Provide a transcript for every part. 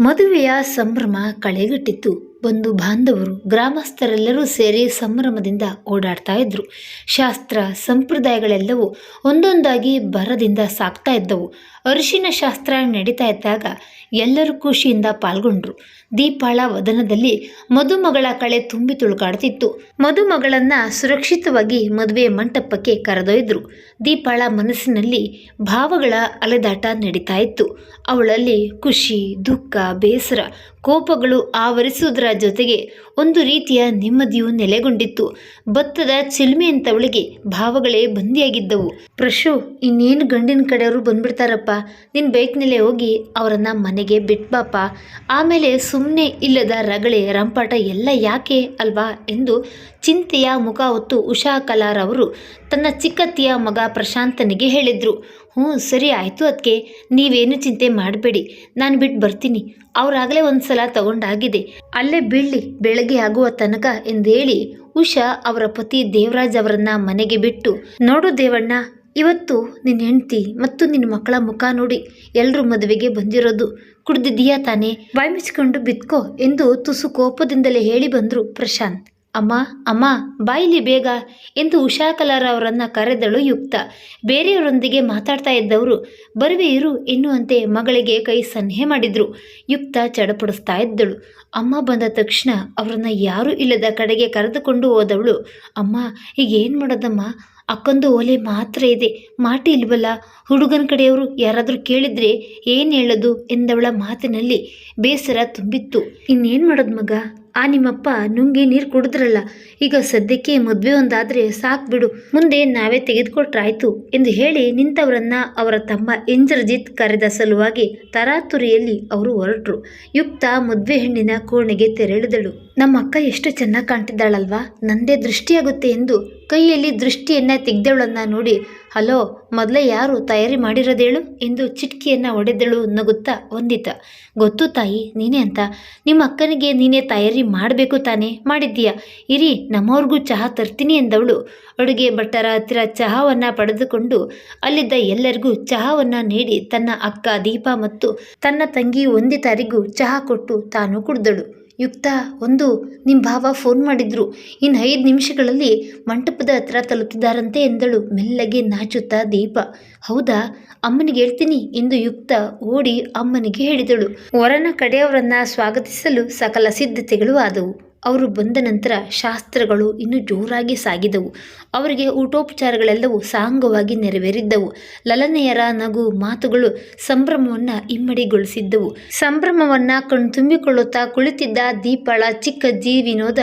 ಮದುವೆಯ ಸಂಭ್ರಮ ಕಳೆಗಟ್ಟಿತ್ತು. ಬಂಧು ಬಾಂಧವರು ಗ್ರಾಮಸ್ಥರೆಲ್ಲರೂ ಸೇರಿ ಸಂಭ್ರಮದಿಂದ ಓಡಾಡ್ತಾ ಇದ್ರು. ಶಾಸ್ತ್ರ, ಸಂಪ್ರದಾಯಗಳೆಲ್ಲವೂ ಒಂದೊಂದಾಗಿ ಬರದಿಂದ ಸಾಕ್ತಾ ಇದ್ದವು. ಅರಿಶಿನ ಶಾಸ್ತ್ರ ನಡೀತಾ ಇದ್ದಾಗ ಎಲ್ಲರೂ ಖುಷಿಯಿಂದ ಪಾಲ್ಗೊಂಡ್ರು. ದೀಪಾಳ ವದನದಲ್ಲಿ ಮದುಮಗಳ ಕಳೆ ತುಂಬಿ ತುಳುಕಾಡ್ತಿತ್ತು. ಮದುಮಗಳನ್ನ ಸುರಕ್ಷಿತವಾಗಿ ಮದುವೆ ಮಂಟಪಕ್ಕೆ ಕರೆದೊಯ್ದ್ರು. ದೀಪಾಳ ಮನಸ್ಸಿನಲ್ಲಿ ಭಾವಗಳ ಅಲೆದಾಟ ನಡೀತಾ ಇತ್ತು. ಅವಳಲ್ಲಿ ಖುಷಿ, ದುಃಖ, ಬೇಸರ ಕೋಪಗಳು ಆವರಿಸುವುದರ ಜೊತೆಗೆ ಒಂದು ರೀತಿಯ ನೆಮ್ಮದಿಯು ನೆಲೆಗೊಂಡಿತ್ತು. ಭತ್ತದ ಚಿಲುಮೆಯಂಥವಳಿಗೆ ಭಾವಗಳೇ ಬಂದಿಯಾಗಿದ್ದವು. ಪ್ರಶು, ಇನ್ನೇನು ಗಂಡಿನ ಕಡೆಯವರು ಬಂದ್ಬಿಡ್ತಾರಪ್ಪ? ನಿನ್ನ ಬೈಕ್ನಲ್ಲೇ ಹೋಗಿ ಅವರನ್ನು ಮನೆಗೆ ಬಿಟ್ಬಾಪ ಆಮೇಲೆ ಸುಮ್ಮನೆ ಇಲ್ಲದ ರಗಳೆ, ರಂಪಾಟ ಎಲ್ಲ ಯಾಕೆ ಅಲ್ವಾ ಎಂದು ಚಿಂತೆಯ ಮುಖ ಹೊತ್ತು ಉಷಾ ಕಲಾರ್ ಅವರು ತನ್ನ ಚಿಕ್ಕತ್ತಿಯ ಮಗ ಪ್ರಶಾಂತನಿಗೆ ಹೇಳಿದರು. ಹ್ಞೂ, ಸರಿ ಆಯಿತು ಅದಕ್ಕೆ ನೀವೇನು ಚಿಂತೆ ಮಾಡಬೇಡಿ. ನಾನು ಬಿಟ್ಟು ಬರ್ತೀನಿ. ಅವರಾಗಲೇ ಒಂದು ಸಲ ತಗೊಂಡಾಗಿದೆ. ಅಲ್ಲೇ ಬೀಳ್ಳಿ ಬೆಳಗ್ಗೆ ಆಗುವ ತನಕ ಎಂದೇಳಿ ಉಷಾ ಅವರ ಪತಿ ದೇವರಾಜ್ ಅವರನ್ನ ಮನೆಗೆ ಬಿಟ್ಟು, ನೋಡು ದೇವಣ್ಣ, ಇವತ್ತು ನಿನ್ನ ಹೆಂಡತಿ ಮತ್ತು ನಿನ್ನ ಮಕ್ಕಳ ಮುಖ ನೋಡಿ ಎಲ್ಲರೂ ಮದುವೆಗೆ ಬಂದಿರೋದು. ಕುಡ್ದಿದ್ದೀಯಾ ತಾನೇ? ಬಾಯಿ ಮುಚ್ಕೊಂಡು ಬಿತ್ಕೋ ಎಂದು ತುಸು ಕೋಪದಿಂದಲೇ ಹೇಳಿ ಬಂದರು ಪ್ರಶಾಂತ್. ಅಮ್ಮ ಅಮ್ಮ, ಬಾಯಿಲಿ ಬೇಗ ಎಂದು ಉಷಾ ಕಲಾರ ಅವರನ್ನು ಕರೆದಳು ಯುಕ್ತ. ಬೇರೆಯವರೊಂದಿಗೆ ಮಾತಾಡ್ತಾ ಇದ್ದವರು ಬರುವೆ ಇರು ಎನ್ನುವಂತೆ ಮಗಳಿಗೆ ಕೈ ಸನ್ಹೆ ಮಾಡಿದ್ರು. ಯುಕ್ತ ಚಡಪಡಿಸ್ತಾ ಇದ್ದಳು. ಅಮ್ಮ ಬಂದ ತಕ್ಷಣ ಅವರನ್ನು ಯಾರೂ ಇಲ್ಲದ ಕಡೆಗೆ ಕರೆದುಕೊಂಡು ಹೋದವಳು. ಅಮ್ಮ ಈಗ ಏನು ಮಾಡೋದಮ್ಮ? ಅಕ್ಕೊಂದು ಓಲೆ ಮಾತ್ರ ಇದೆ. ಮಾಟಿ ಇಲ್ವಲ್ಲ? ಹುಡುಗನ ಕಡೆಯವರು ಯಾರಾದರೂ ಕೇಳಿದ್ರೆ ಏನು ಹೇಳೋದು ಎಂದವಳ ಮಾತಿನಲ್ಲಿ ಬೇಸರ ತುಂಬಿತ್ತು. ಇನ್ನೇನು ಮಾಡೋದು ಮಗ? ಆ ನಿಮ್ಮಪ್ಪ ನುಂಗಿ ನೀರು ಕುಡಿದ್ರಲ್ಲ, ಈಗ ಸದ್ಯಕ್ಕೆ ಮದುವೆ ಒಂದಾದರೆ ಸಾಕು ಬಿಡು. ಮುಂದೆ ನಾವೇ ತೆಗೆದುಕೊಟ್ರಾಯ್ತು ಎಂದು ಹೇಳಿ ನಿಂತವರನ್ನ ಅವರ ತಮ್ಮ ಇಂದ್ರಜಿತ್ ಕರೆದ ಸಲುವಾಗಿ ತರಾತುರಿಯಲ್ಲಿ ಅವರು ಹೊರಟರು. ಯುಕ್ತ ಮದುವೆ ಹೆಣ್ಣಿನ ಕೋಣೆಗೆ ತೆರಳಿದಳು. ನಮ್ಮ ಅಕ್ಕ ಎಷ್ಟು ಚೆನ್ನಾಗಿ ಕಾಣ್ತಿದ್ದಾಳಲ್ವಾ? ನಂದೇ ದೃಷ್ಟಿಯಾಗುತ್ತೆ ಎಂದು ಕೈಯಲ್ಲಿ ದೃಷ್ಟಿಯನ್ನ ತೆಗೆದವಳನ್ನ ನೋಡಿ ಹಲೋ, ಮೊದಲೇ ಯಾರು ತಯಾರಿ ಮಾಡಿರೋದೇಳು? ಎಂದು ಚಿಟ್ಕಿಯನ್ನು ಒಡೆದಳು ನಗುತ್ತಾ ಒಂದಿತ ಗೊತ್ತು ತಾಯಿ, ನೀನೇ ಅಂತ. ನಿಮ್ಮ ಅಕ್ಕನಿಗೆ ನೀನೇ ತಯಾರಿ ಮಾಡಬೇಕು ತಾನೇ? ಮಾಡಿದ್ದೀಯಾ? ಇರಿ, ನಮ್ಮವ್ರಿಗೂ ಚಹಾ ತರ್ತೀನಿ ಎಂದವಳು. ಅಡುಗೆ ಭಟ್ಟರ ಹತ್ತಿರ ಚಹಾವನ್ನು ಪಡೆದುಕೊಂಡು ಅಲ್ಲಿದ್ದ ಎಲ್ಲರಿಗೂ ಚಹಾವನ್ನು ನೀಡಿ ತನ್ನ ಅಕ್ಕ ದೀಪ ಮತ್ತು ತನ್ನ ತಂಗಿ ಒಂದಿತಾರಿಗೂ ಚಹಾ ಕೊಟ್ಟು ತಾನು ಕುಡಿದಳು. ಯುಕ್ತ ಒಂದು ನಿಮ್ಮ ಭಾವ ಫೋನ್ ಮಾಡಿದ್ರು. ಇನ್ನು ಐದು ನಿಮಿಷಗಳಲ್ಲಿ ಮಂಟಪದ ಹತ್ರ ತಲುಪಿದ್ದಾರಂತೆ ಎಂದಳು ಮೆಲ್ಲಗೆ ನಾಚುತ್ತಾ ದೀಪ. ಹೌದಾ? ಅಮ್ಮನಿಗೆ ಹೇಳ್ತೀನಿ ಎಂದು ಯುಕ್ತ ಓಡಿ ಅಮ್ಮನಿಗೆ ಹೇಳಿದಳು. ವರನ ಕಡೆಯವರನ್ನ ಸ್ವಾಗತಿಸಲು ಸಕಲ ಸಿದ್ಧತೆಗಳು ಆದವು. ಅವರು ಬಂದ ನಂತರ ಶಾಸ್ತ್ರಗಳು ಇನ್ನೂ ಜೋರಾಗಿ ಸಾಗಿದವು. ಅವರಿಗೆ ಊಟೋಪಚಾರಗಳೆಲ್ಲವೂ ಸಾಂಗವಾಗಿ ನೆರವೇರಿದ್ದವು. ಲಲನೆಯರ ನಗು ಮಾತುಗಳು ಸಂಭ್ರಮವನ್ನು ಇಮ್ಮಡಿಗೊಳಿಸಿದ್ದವು. ಸಂಭ್ರಮವನ್ನು ಕಣ್ತುಂಬಿಕೊಳ್ಳುತ್ತಾ ಕುಳಿತಿದ್ದ ದೀಪಳ ಚಿಕ್ಕಜ್ಜಿ ವಿನೋದ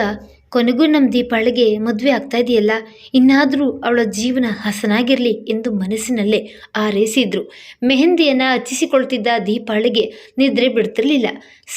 ಕೊನೆಗೂ ನಮ್ಮ ದೀಪಾಳಿಗೆ ಮದುವೆ ಆಗ್ತಾ ಇದೆಯಲ್ಲ, ಇನ್ನಾದರೂ ಅವಳ ಜೀವನ ಹಸನಾಗಿರಲಿ ಎಂದು ಮನಸ್ಸಿನಲ್ಲೇ ಆರೈಸಿದ್ರು. ಮೆಹಂದಿಯನ್ನು ಹಚ್ಚಿಸಿಕೊಳ್ತಿದ್ದ ದೀಪಾಳಿಗೆ ನಿದ್ರೆ ಬಿಡ್ತಿರಲಿಲ್ಲ.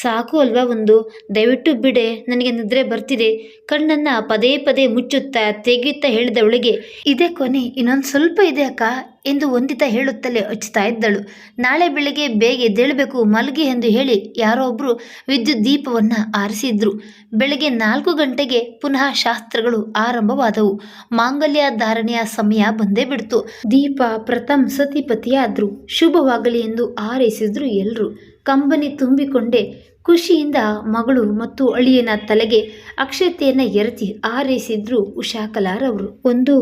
ಸಾಕು ಅಲ್ವಾ ಒಂದು? ದಯವಿಟ್ಟು ಬಿಡೆ, ನನಗೆ ನಿದ್ರೆ ಬರ್ತಿದೆ. ಕಣ್ಣನ್ನು ಪದೇ ಪದೇ ಮುಚ್ಚುತ್ತಾ ತೆಗೆಯುತ್ತಾ ಹೇಳಿದವಳಿಗೆ, ಇದೇ ಕೊನೆ, ಇನ್ನೊಂದು ಸ್ವಲ್ಪ ಇದೆ ಅಕ್ಕ ಎಂದು ವಂದಿತ ಹೇಳುತ್ತಲೇ ಹಚ್ಚುತ್ತಾ ಇದ್ದಳು. ನಾಳೆ ಬೆಳಿಗ್ಗೆ ಬೇಗ ಎದ್ದೇಳಬೇಕು, ಮಲಗಿ ಎಂದು ಹೇಳಿ ಯಾರೋ ಒಬ್ಬರು ವಿದ್ಯುತ್ ದೀಪವನ್ನು ಆರಿಸಿದ್ರು. ಬೆಳಗ್ಗೆ ನಾಲ್ಕು ಗಂಟೆಗೆ ಪುನಃ ಶಾಸ್ತ್ರಗಳು ಆರಂಭವಾದವು. ಮಾಂಗಲ್ಯ ಧಾರಣೆಯ ಸಮಯ ಬಂದೇ ಬಿಡ್ತು. ದೀಪ ಪ್ರಥಮ್ ಸತಿಪತಿಯಾದ್ರು. ಶುಭವಾಗಲಿ ಎಂದು ಆರೈಸಿದ್ರು ಎಲ್ಲರೂ ಕಂಬನಿ ತುಂಬಿಕೊಂಡೇ ಖುಷಿಯಿಂದ ಮಗಳು ಮತ್ತು ಅಳಿಯನ ತಲೆಗೆ ಅಕ್ಷತೆಯನ್ನು ಎರಚಿ ಆರೈಸಿದ್ರು ಉಷಾ ಕಲಾರವರು ಒಂದು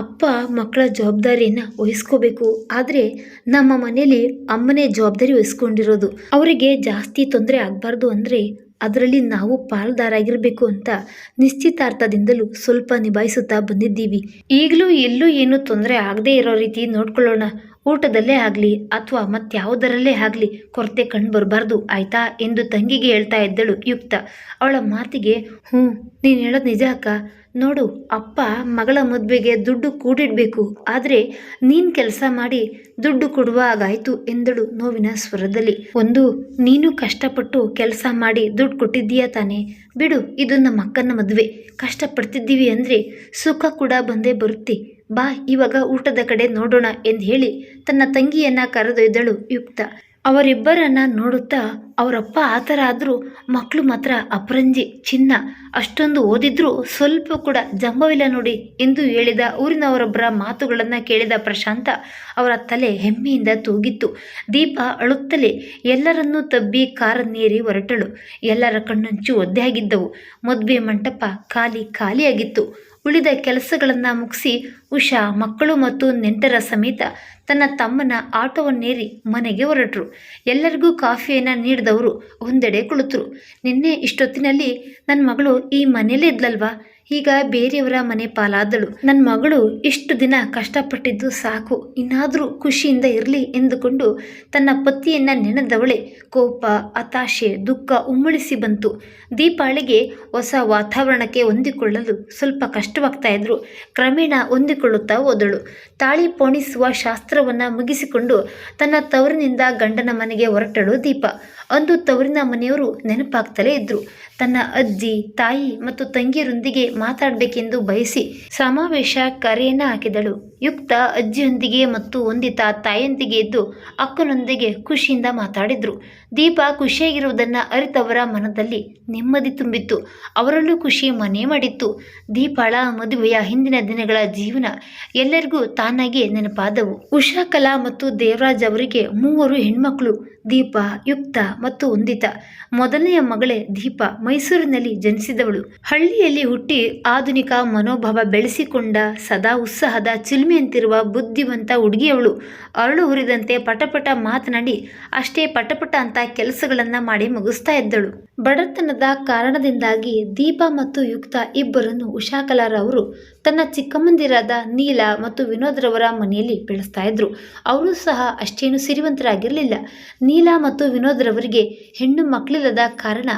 ಅಪ್ಪ ಮಕ್ಕಳ ಜವಾಬ್ದಾರಿಯನ್ನು ವಹಿಸ್ಕೋಬೇಕು. ಆದರೆ ನಮ್ಮ ಮನೆಯಲ್ಲಿ ಅಮ್ಮನೇ ಜವಾಬ್ದಾರಿ ವಹಿಸ್ಕೊಂಡಿರೋದು. ಅವರಿಗೆ ಜಾಸ್ತಿ ತೊಂದರೆ ಆಗಬಾರ್ದು ಅಂದರೆ ಅದರಲ್ಲಿ ನಾವು ಪಾಲ್ದಾರಾಗಿರಬೇಕು ಅಂತ ನಿಶ್ಚಿತಾರ್ಥದಿಂದಲೂ ಸ್ವಲ್ಪ ನಿಭಾಯಿಸುತ್ತಾ ಬಂದಿದ್ದೀವಿ. ಈಗಲೂ ಎಲ್ಲೂ ಏನು ತೊಂದರೆ ಆಗದೇ ಇರೋ ರೀತಿ ನೋಡ್ಕೊಳ್ಳೋಣ. ಊಟದಲ್ಲೇ ಆಗಲಿ ಅಥವಾ ಮತ್ಯಾವುದರಲ್ಲೇ ಆಗಲಿ ಕೊರತೆ ಕಂಡು ಬರಬಾರ್ದು, ಆಯ್ತಾ? ಎಂದು ತಂಗಿಗೆ ಹೇಳ್ತಾ ಇದ್ದಳು ಯುಕ್ತ. ಅವಳ ಮಾತಿಗೆ ಹ್ಞೂ ನೀನು ಹೇಳೋದು ನಿಜ ಅಕ್ಕ. ನೋಡು, ಅಪ್ಪ ಮಗಳ ಮದುವೆಗೆ ದುಡ್ಡು ಕೂಡಿಡಬೇಕು, ಆದರೆ ನೀನು ಕೆಲಸ ಮಾಡಿ ದುಡ್ಡು ಕೊಡುವ ಹಾಗಾಯಿತು ಎಂದಳು ನೋವಿನ ಸ್ವರದಲ್ಲಿ. ಒಂದು, ನೀನು ಕಷ್ಟಪಟ್ಟು ಕೆಲಸ ಮಾಡಿ ದುಡ್ಡು ಕೊಟ್ಟಿದ್ದೀಯಾ ತಾನೆ? ಬಿಡು, ಇದು ನಮ್ಮ ಅಕ್ಕನ ಮದುವೆ. ಕಷ್ಟಪಡ್ತಿದ್ದೀವಿ ಅಂದರೆ ಸುಖ ಕೂಡ ಬಂದೇ ಬರುತ್ತೆ. ಬಾ, ಇವಾಗ ಊಟದ ಕಡೆ ನೋಡೋಣ ಎಂದು ಹೇಳಿ ತನ್ನ ತಂಗಿಯನ್ನ ಕರೆದೊಯ್ದಳು ಯುಕ್ತ. ಅವರಿಬ್ಬರನ್ನ ನೋಡುತ್ತಾ ಅವರಪ್ಪ ಆ ಥರ ಆದರೂ ಮಕ್ಕಳು ಮಾತ್ರ ಅಪರಂಜಿ, ಚಿನ್ನ. ಅಷ್ಟೊಂದು ಓದಿದ್ರೂ ಸ್ವಲ್ಪ ಕೂಡ ಜಂಬವಿಲ್ಲ ನೋಡಿ ಎಂದು ಹೇಳಿದ ಊರಿನವರೊಬ್ಬರ ಮಾತುಗಳನ್ನು ಕೇಳಿದ ಪ್ರಶಾಂತ ಅವರ ತಲೆ ಹೆಮ್ಮೆಯಿಂದ ತೂಗಿತ್ತು. ದೀಪ ಅಳುತ್ತಲೇ ಎಲ್ಲರನ್ನೂ ತಬ್ಬಿ ಕಾರನ್ನೇರಿ ಹೊರಟಳು. ಎಲ್ಲರ ಕಣ್ಣಂಚು ಒದ್ದೆಯಾಗಿದ್ದವು ಮದುವೆ ಮಂಟಪ ಖಾಲಿ ಖಾಲಿಯಾಗಿತ್ತು ಉಳಿದ ಕೆಲಸಗಳನ್ನು ಮುಗಿಸಿ ಉಷಾ ಮಕ್ಕಳು ಮತ್ತು ನೆಂಟರ ಸಮೇತ ತನ್ನ ತಮ್ಮನ ಆಟೋವನ್ನೇರಿ ಮನೆಗೆ ಹೊರಟರು. ಎಲ್ಲರಿಗೂ ಕಾಫಿಯನ್ನು ನೀಡಿದವರು ಒಂದೆಡೆ ಕುಳಿತರು. ನಿನ್ನೆ ಇಷ್ಟೊತ್ತಿನಲ್ಲಿ ನನ್ನ ಮಗಳು ಈ ಮನೇಲೇ ಇದ್ಲಲ್ವಾ? ಈಗ ಬೇರೆಯವರ ಮನೆ ಪಾಲಾದಳು. ನನ್ನ ಮಗಳು ಇಷ್ಟು ದಿನ ಕಷ್ಟಪಟ್ಟಿದ್ದು ಸಾಕು. ಇನ್ನಾದರೂ ಖುಷಿಯಿಂದ ಇರಲಿ ಎಂದುಕೊಂಡು ತನ್ನ ಪತಿಯನ್ನು ನೆನೆದವಳೆ ಕೋಪ, ಹತಾಶೆ, ದುಃಖ ಉಮ್ಮಳಿಸಿ ಬಂತು. ದೀಪಾಳಿಗೆ ಹೊಸ ವಾತಾವರಣಕ್ಕೆ ಹೊಂದಿಕೊಳ್ಳಲು ಸ್ವಲ್ಪ ಕಷ್ಟವಾಗ್ತಾ ಇದ್ರು. ಕ್ರಮೇಣ ಹೊಂದಿಕೊಳ್ಳುತ್ತಾ ಹೋದಳು. ತಾಳಿ ಪೋಣಿಸುವ ಶಾಸ್ತ್ರವನ್ನು ಮುಗಿಸಿಕೊಂಡು ತನ್ನ ತವರಿನಿಂದ ಗಂಡನ ಮನೆಗೆ ಹೊರಟಳು ದೀಪ. ಅಂದು ತವರಿನ ಮನೆಯವರು ನೆನಪಾಗ್ತಲೇ ಇದ್ರು. ತನ್ನ ಅಜ್ಜಿ, ತಾಯಿ ಮತ್ತು ತಂಗಿಯರೊಂದಿಗೆ ಮಾತಾಡಬೇಕೆಂದು ಬಯಸಿ ಸಮಾವೇಶ ಕರೆಯನ್ನು ಹಾಕಿದಳು. ಯುಕ್ತ ಅಜ್ಜಿಯೊಂದಿಗೆ ಮತ್ತು ಹೊಂದಿತ ತಾಯಿಯೊಂದಿಗೆ ಇದ್ದು ಅಕ್ಕನೊಂದಿಗೆ ಖುಷಿಯಿಂದ ಮಾತಾಡಿದ್ರು. ದೀಪ ಖುಷಿಯಾಗಿರುವುದನ್ನು ಅರಿತವರ ಮನದಲ್ಲಿ ನೆಮ್ಮದಿ ತುಂಬಿತ್ತು. ಅವರಲ್ಲೂ ಖುಷಿ ಮನೆ ಮಾಡಿತ್ತು. ದೀಪಾಳ ಮದುವೆಯ ಹಿಂದಿನ ದಿನಗಳ ಜೀವನ ಎಲ್ಲರಿಗೂ ತಾನಾಗಿ ನೆನಪಾದವು. ಉಷಾ ಕಲಾ ಮತ್ತು ದೇವರಾಜ್ ಅವರಿಗೆ ಮೂವರು ಹೆಣ್ಮಕ್ಳು, ದೀಪ, ಯುಕ್ತ ಮತ್ತು ಹೊಂದಿತ ಮೊದಲನೆಯ ಮಗಳೇ ದೀಪ. ಮೈಸೂರಿನಲ್ಲಿ ಜನಿಸಿದವಳು. ಹಳ್ಳಿಯಲ್ಲಿ ಹುಟ್ಟಿ ಆಧುನಿಕ ಮನೋಭಾವ ಬೆಳೆಸಿಕೊಂಡ ಸದಾ ಉತ್ಸಾಹದ ಚಿಲ್ಮೆಯಂತಿರುವ ಬುದ್ಧಿವಂತ ಹುಡುಗಿಯವಳು. ಅರಳು ಹುರಿದಂತೆ ಪಟಪಟ ಮಾತನಾಡಿ, ಅಷ್ಟೇ ಪಟಪಟ ಅಂತ ಕೆಲಸಗಳನ್ನ ಮಾಡಿ ಮುಗಿಸ್ತಾ ಇದ್ದಳು. ಬಡತನದ ಕಾರಣದಿಂದಾಗಿ ದೀಪ ಮತ್ತು ಯುಕ್ತ ಇಬ್ಬರನ್ನು ಉಷಾಕಲಾರವರು ತನ್ನ ಚಿಕ್ಕಮ್ಮಂದಿರಾದ ನೀಲ ಮತ್ತು ವಿನೋದ್ರವರ ಮನೆಯಲ್ಲಿ ಬೆಳೆಸ್ತಾ ಇದ್ರು. ಅವರು ಸಹ ಅಷ್ಟೇನು ಸಿರಿವಂತರಾಗಿರಲಿಲ್ಲ. ನೀಲ ಮತ್ತು ವಿನೋದ್ರವರಿಗೆ ಹೆಣ್ಣು ಮಕ್ಕಳಿಲ್ಲದ ಕಾರಣ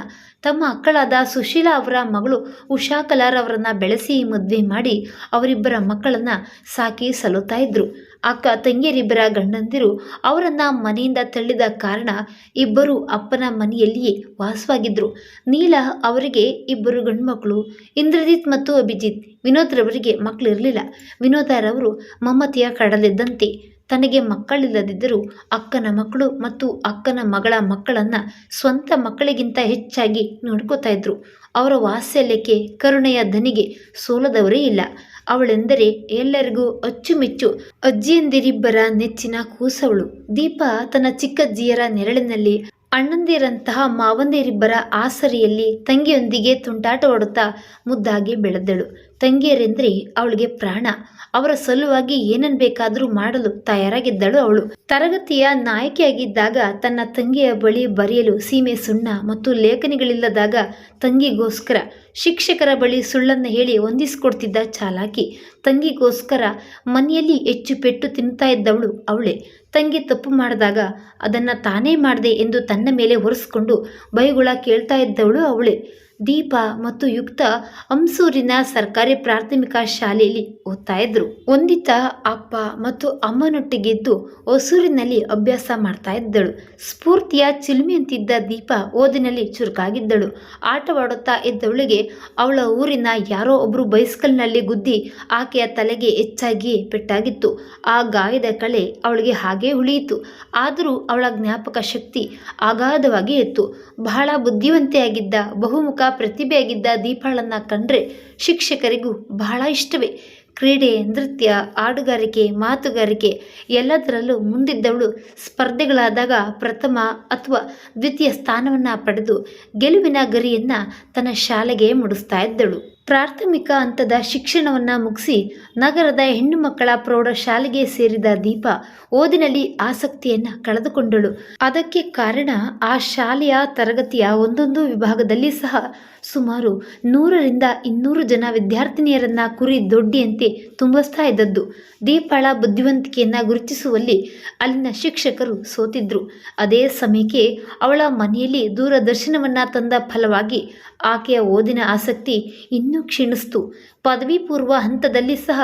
ತಮ್ಮ ಮಕ್ಕಳಾದ ಸುಶೀಲಾ ಅವರ ಮಗಳು ಉಷಾ ಕಲಾರ್ ಅವರನ್ನು ಬೆಳೆಸಿ ಮದುವೆ ಮಾಡಿ ಅವರಿಬ್ಬರ ಮಕ್ಕಳನ್ನು ಸಾಕಿ ಸಲುತ್ತಾ ಇದ್ದರು ಅಕ್ಕ ತಂಗಿಯರಿಬ್ಬರ ಗಂಡಂದಿರು ಅವರನ್ನು ಮನೆಯಿಂದ ತಳ್ಳಿದ ಕಾರಣ ಇಬ್ಬರು ಅಪ್ಪನ ಮನೆಯಲ್ಲಿಯೇ ವಾಸವಾಗಿದ್ದರು ನೀಲ ಅವರಿಗೆ ಇಬ್ಬರು ಗಂಡುಮಕ್ಕಳು ಇಂದ್ರಜಿತ್ ಮತ್ತು ಅಭಿಜಿತ್. ವಿನೋದ್ರವರಿಗೆ ಮಕ್ಕಳಿರಲಿಲ್ಲ ವಿನೋದರವರು ಮಮ್ಮತಿಯ ಕಡಲಿದ್ದಂತೆ ತನಗೆ ಮಕ್ಕಳಿಲ್ಲದಿದ್ದರೂ ಅಕ್ಕನ ಮಕ್ಕಳು ಮತ್ತು ಅಕ್ಕನ ಮಗಳ ಮಕ್ಕಳನ್ನು ಸ್ವಂತ ಮಕ್ಕಳಿಗಿಂತ ಹೆಚ್ಚಾಗಿ ನೋಡ್ಕೋತಾ ಇದ್ರು. ಅವರ ವಾತ್ಸಲ್ಯಕ್ಕೆ, ಕರುಣೆಯ ದನಿಗೆ ಸೋಲದವರೇ ಇಲ್ಲ. ಅವಳೆಂದರೆ ಎಲ್ಲರಿಗೂ ಅಚ್ಚುಮೆಚ್ಚು. ಅಜ್ಜಿಯಂದಿರಿಬ್ಬರ ನೆಚ್ಚಿನ ಕೂಸವಳು. ದೀಪ ತನ್ನ ಚಿಕ್ಕಜ್ಜಿಯರ ನೆರಳಿನಲ್ಲಿ ಅಣ್ಣಂದಿರಂತಹ ಮಾವಂದಿರಿಬ್ಬರ ಆಸರಿಯಲ್ಲಿ ತಂಗಿಯೊಂದಿಗೆ ತುಂಟಾಟವಾಡುತ್ತಾ ಮುದ್ದಾಗಿ ಬೆಳೆದಳು. ತಂಗಿಯರೆಂದರೆ ಅವಳಿಗೆ ಪ್ರಾಣ. ಅವರ ಸಲುವಾಗಿ ಏನನ್ ಬೇಕಾದರೂ ಮಾಡಲು ತಯಾರಾಗಿದ್ದಳು ಅವಳು. ತರಗತಿಯ ನಾಯಕಿಯಾಗಿದ್ದಾಗ ತನ್ನ ತಂಗಿಯ ಬಳಿ ಬರೆಯಲು ಸೀಮೆ ಸುಣ್ಣ ಮತ್ತು ಲೇಖನಿಗಳಿಲ್ಲದಾಗ ತಂಗಿಗೋಸ್ಕರ ಶಿಕ್ಷಕರ ಬಳಿ ಸುಳ್ಳನ್ನು ಹೇಳಿ ಹೊಂದಿಸಿಕೊಡ್ತಿದ್ದ ಚಾಲಾಕಿ ತಂಗಿಗೋಸ್ಕರ ಮನೆಯಲ್ಲಿ ಹೆಚ್ಚು ಪೆಟ್ಟು ತಿನ್ನುತ್ತಾ ಇದ್ದವಳು ಅವಳೆ. ತಂಗಿ ತಪ್ಪು ಮಾಡಿದಾಗ ಅದನ್ನು ತಾನೇ ಮಾಡಿದೆ ಎಂದು ತನ್ನ ಮೇಲೆ ಹೊರಿಸ್ಕೊಂಡು ಬೈಗುಳ ಕೇಳ್ತಾ ಇದ್ದವಳು ಅವಳೇ. ದೀಪ ಮತ್ತು ಯುಕ್ತ ಅಂಸೂರಿನ ಸರ್ಕಾರಿ ಪ್ರಾಥಮಿಕ ಶಾಲೆಯಲ್ಲಿ ಓದ್ತಾ ಇದ್ರು. ಒಂದಿತ ಅಪ್ಪ ಮತ್ತು ಅಮ್ಮನೊಟ್ಟಿಗಿದ್ದು ಹೊಸೂರಿನಲ್ಲಿ ಅಭ್ಯಾಸ ಮಾಡ್ತಾ ಇದ್ದಳು. ಸ್ಫೂರ್ತಿಯ ಚಿಲುಮೆಯಂತಿದ್ದ ದೀಪ ಓದಿನಲ್ಲಿ ಚುರುಕಾಗಿದ್ದಳು. ಆಟವಾಡುತ್ತಾ ಇದ್ದವಳಿಗೆ ಅವಳ ಊರಿನ ಯಾರೋ ಒಬ್ಬರು ಬೈಸ್ಕಲ್ನಲ್ಲಿ ಗುದ್ದಿ ಆಕೆಯ ತಲೆಗೆ ಹೆಚ್ಚಾಗಿ ಪೆಟ್ಟಾಗಿತ್ತು. ಆ ಗಾಯದ ಕಳೆ ಅವಳಿಗೆ ಹಾಗೇ ಉಳಿಯಿತು. ಆದರೂ ಅವಳ ಜ್ಞಾಪಕ ಶಕ್ತಿ ಅಗಾಧವಾಗಿ ಇತ್ತು. ಬಹಳ ಬುದ್ಧಿವಂತೆಯಾಗಿದ್ದ ಬಹುಮುಖ ಪ್ರತಿಭೆಯಾಗಿದ್ದ ದೀಪಾಳನ್ನ ಕಂಡ್ರೆ ಶಿಕ್ಷಕರಿಗೂ ಬಹಳ ಇಷ್ಟವೇ. ಕ್ರೀಡೆ, ನೃತ್ಯ ಹಾಡುಗಾರಿಕೆ ಮಾತುಗಾರಿಕೆ ಎಲ್ಲದರಲ್ಲೂ ಮುಂದಿದ್ದವಳು. ಸ್ಪರ್ಧೆಗಳಾದಾಗ ಪ್ರಥಮ ಅಥವಾ ದ್ವಿತೀಯ ಸ್ಥಾನವನ್ನು ಪಡೆದು ಗೆಲುವಿನ ಗರಿಯನ್ನು ತನ್ನ ಶಾಲೆಗೆ ಮುಡಿಸ್ತಾ ಇದ್ದಳು. ಪ್ರಾಥಮಿಕ ಹಂತದ ಶಿಕ್ಷಣವನ್ನು ಮುಗಿಸಿ ನಗರದ ಹೆಣ್ಣು ಮಕ್ಕಳ ಪ್ರೌಢಶಾಲೆಗೆ ಸೇರಿದ ದೀಪ ಓದಿನಲ್ಲಿ ಆಸಕ್ತಿಯನ್ನು ಕಳೆದುಕೊಂಡಳು. ಅದಕ್ಕೆ ಕಾರಣ ಆ ಶಾಲೆಯ ತರಗತಿಯ ಒಂದೊಂದು ವಿಭಾಗದಲ್ಲಿ ಸಹ ಸುಮಾರು ನೂರರಿಂದ ಇನ್ನೂರು ಜನ ವಿದ್ಯಾರ್ಥಿನಿಯರನ್ನ ಕುರಿ ದೊಡ್ಡಿಯಂತೆ ತುಂಬಿಸ್ತಾ ಇದ್ದದ್ದು. ದೀಪಾಳ ಬುದ್ಧಿವಂತಿಕೆಯನ್ನು ಗುರುತಿಸುವಲ್ಲಿ ಅಲ್ಲಿನ ಶಿಕ್ಷಕರು ಸೋತಿದ್ರು. ಅದೇ ಸಮಯಕ್ಕೆ ಅವಳ ಮನೆಯಲ್ಲಿ ದೂರದರ್ಶನವನ್ನು ತಂದ ಫಲವಾಗಿ ಆಕೆಯ ಓದಿನ ಆಸಕ್ತಿ ಇನ್ನೂ ಕ್ಷೀಣಿಸ್ತು. ಪದವಿ ಪೂರ್ವ ಹಂತದಲ್ಲಿ ಸಹ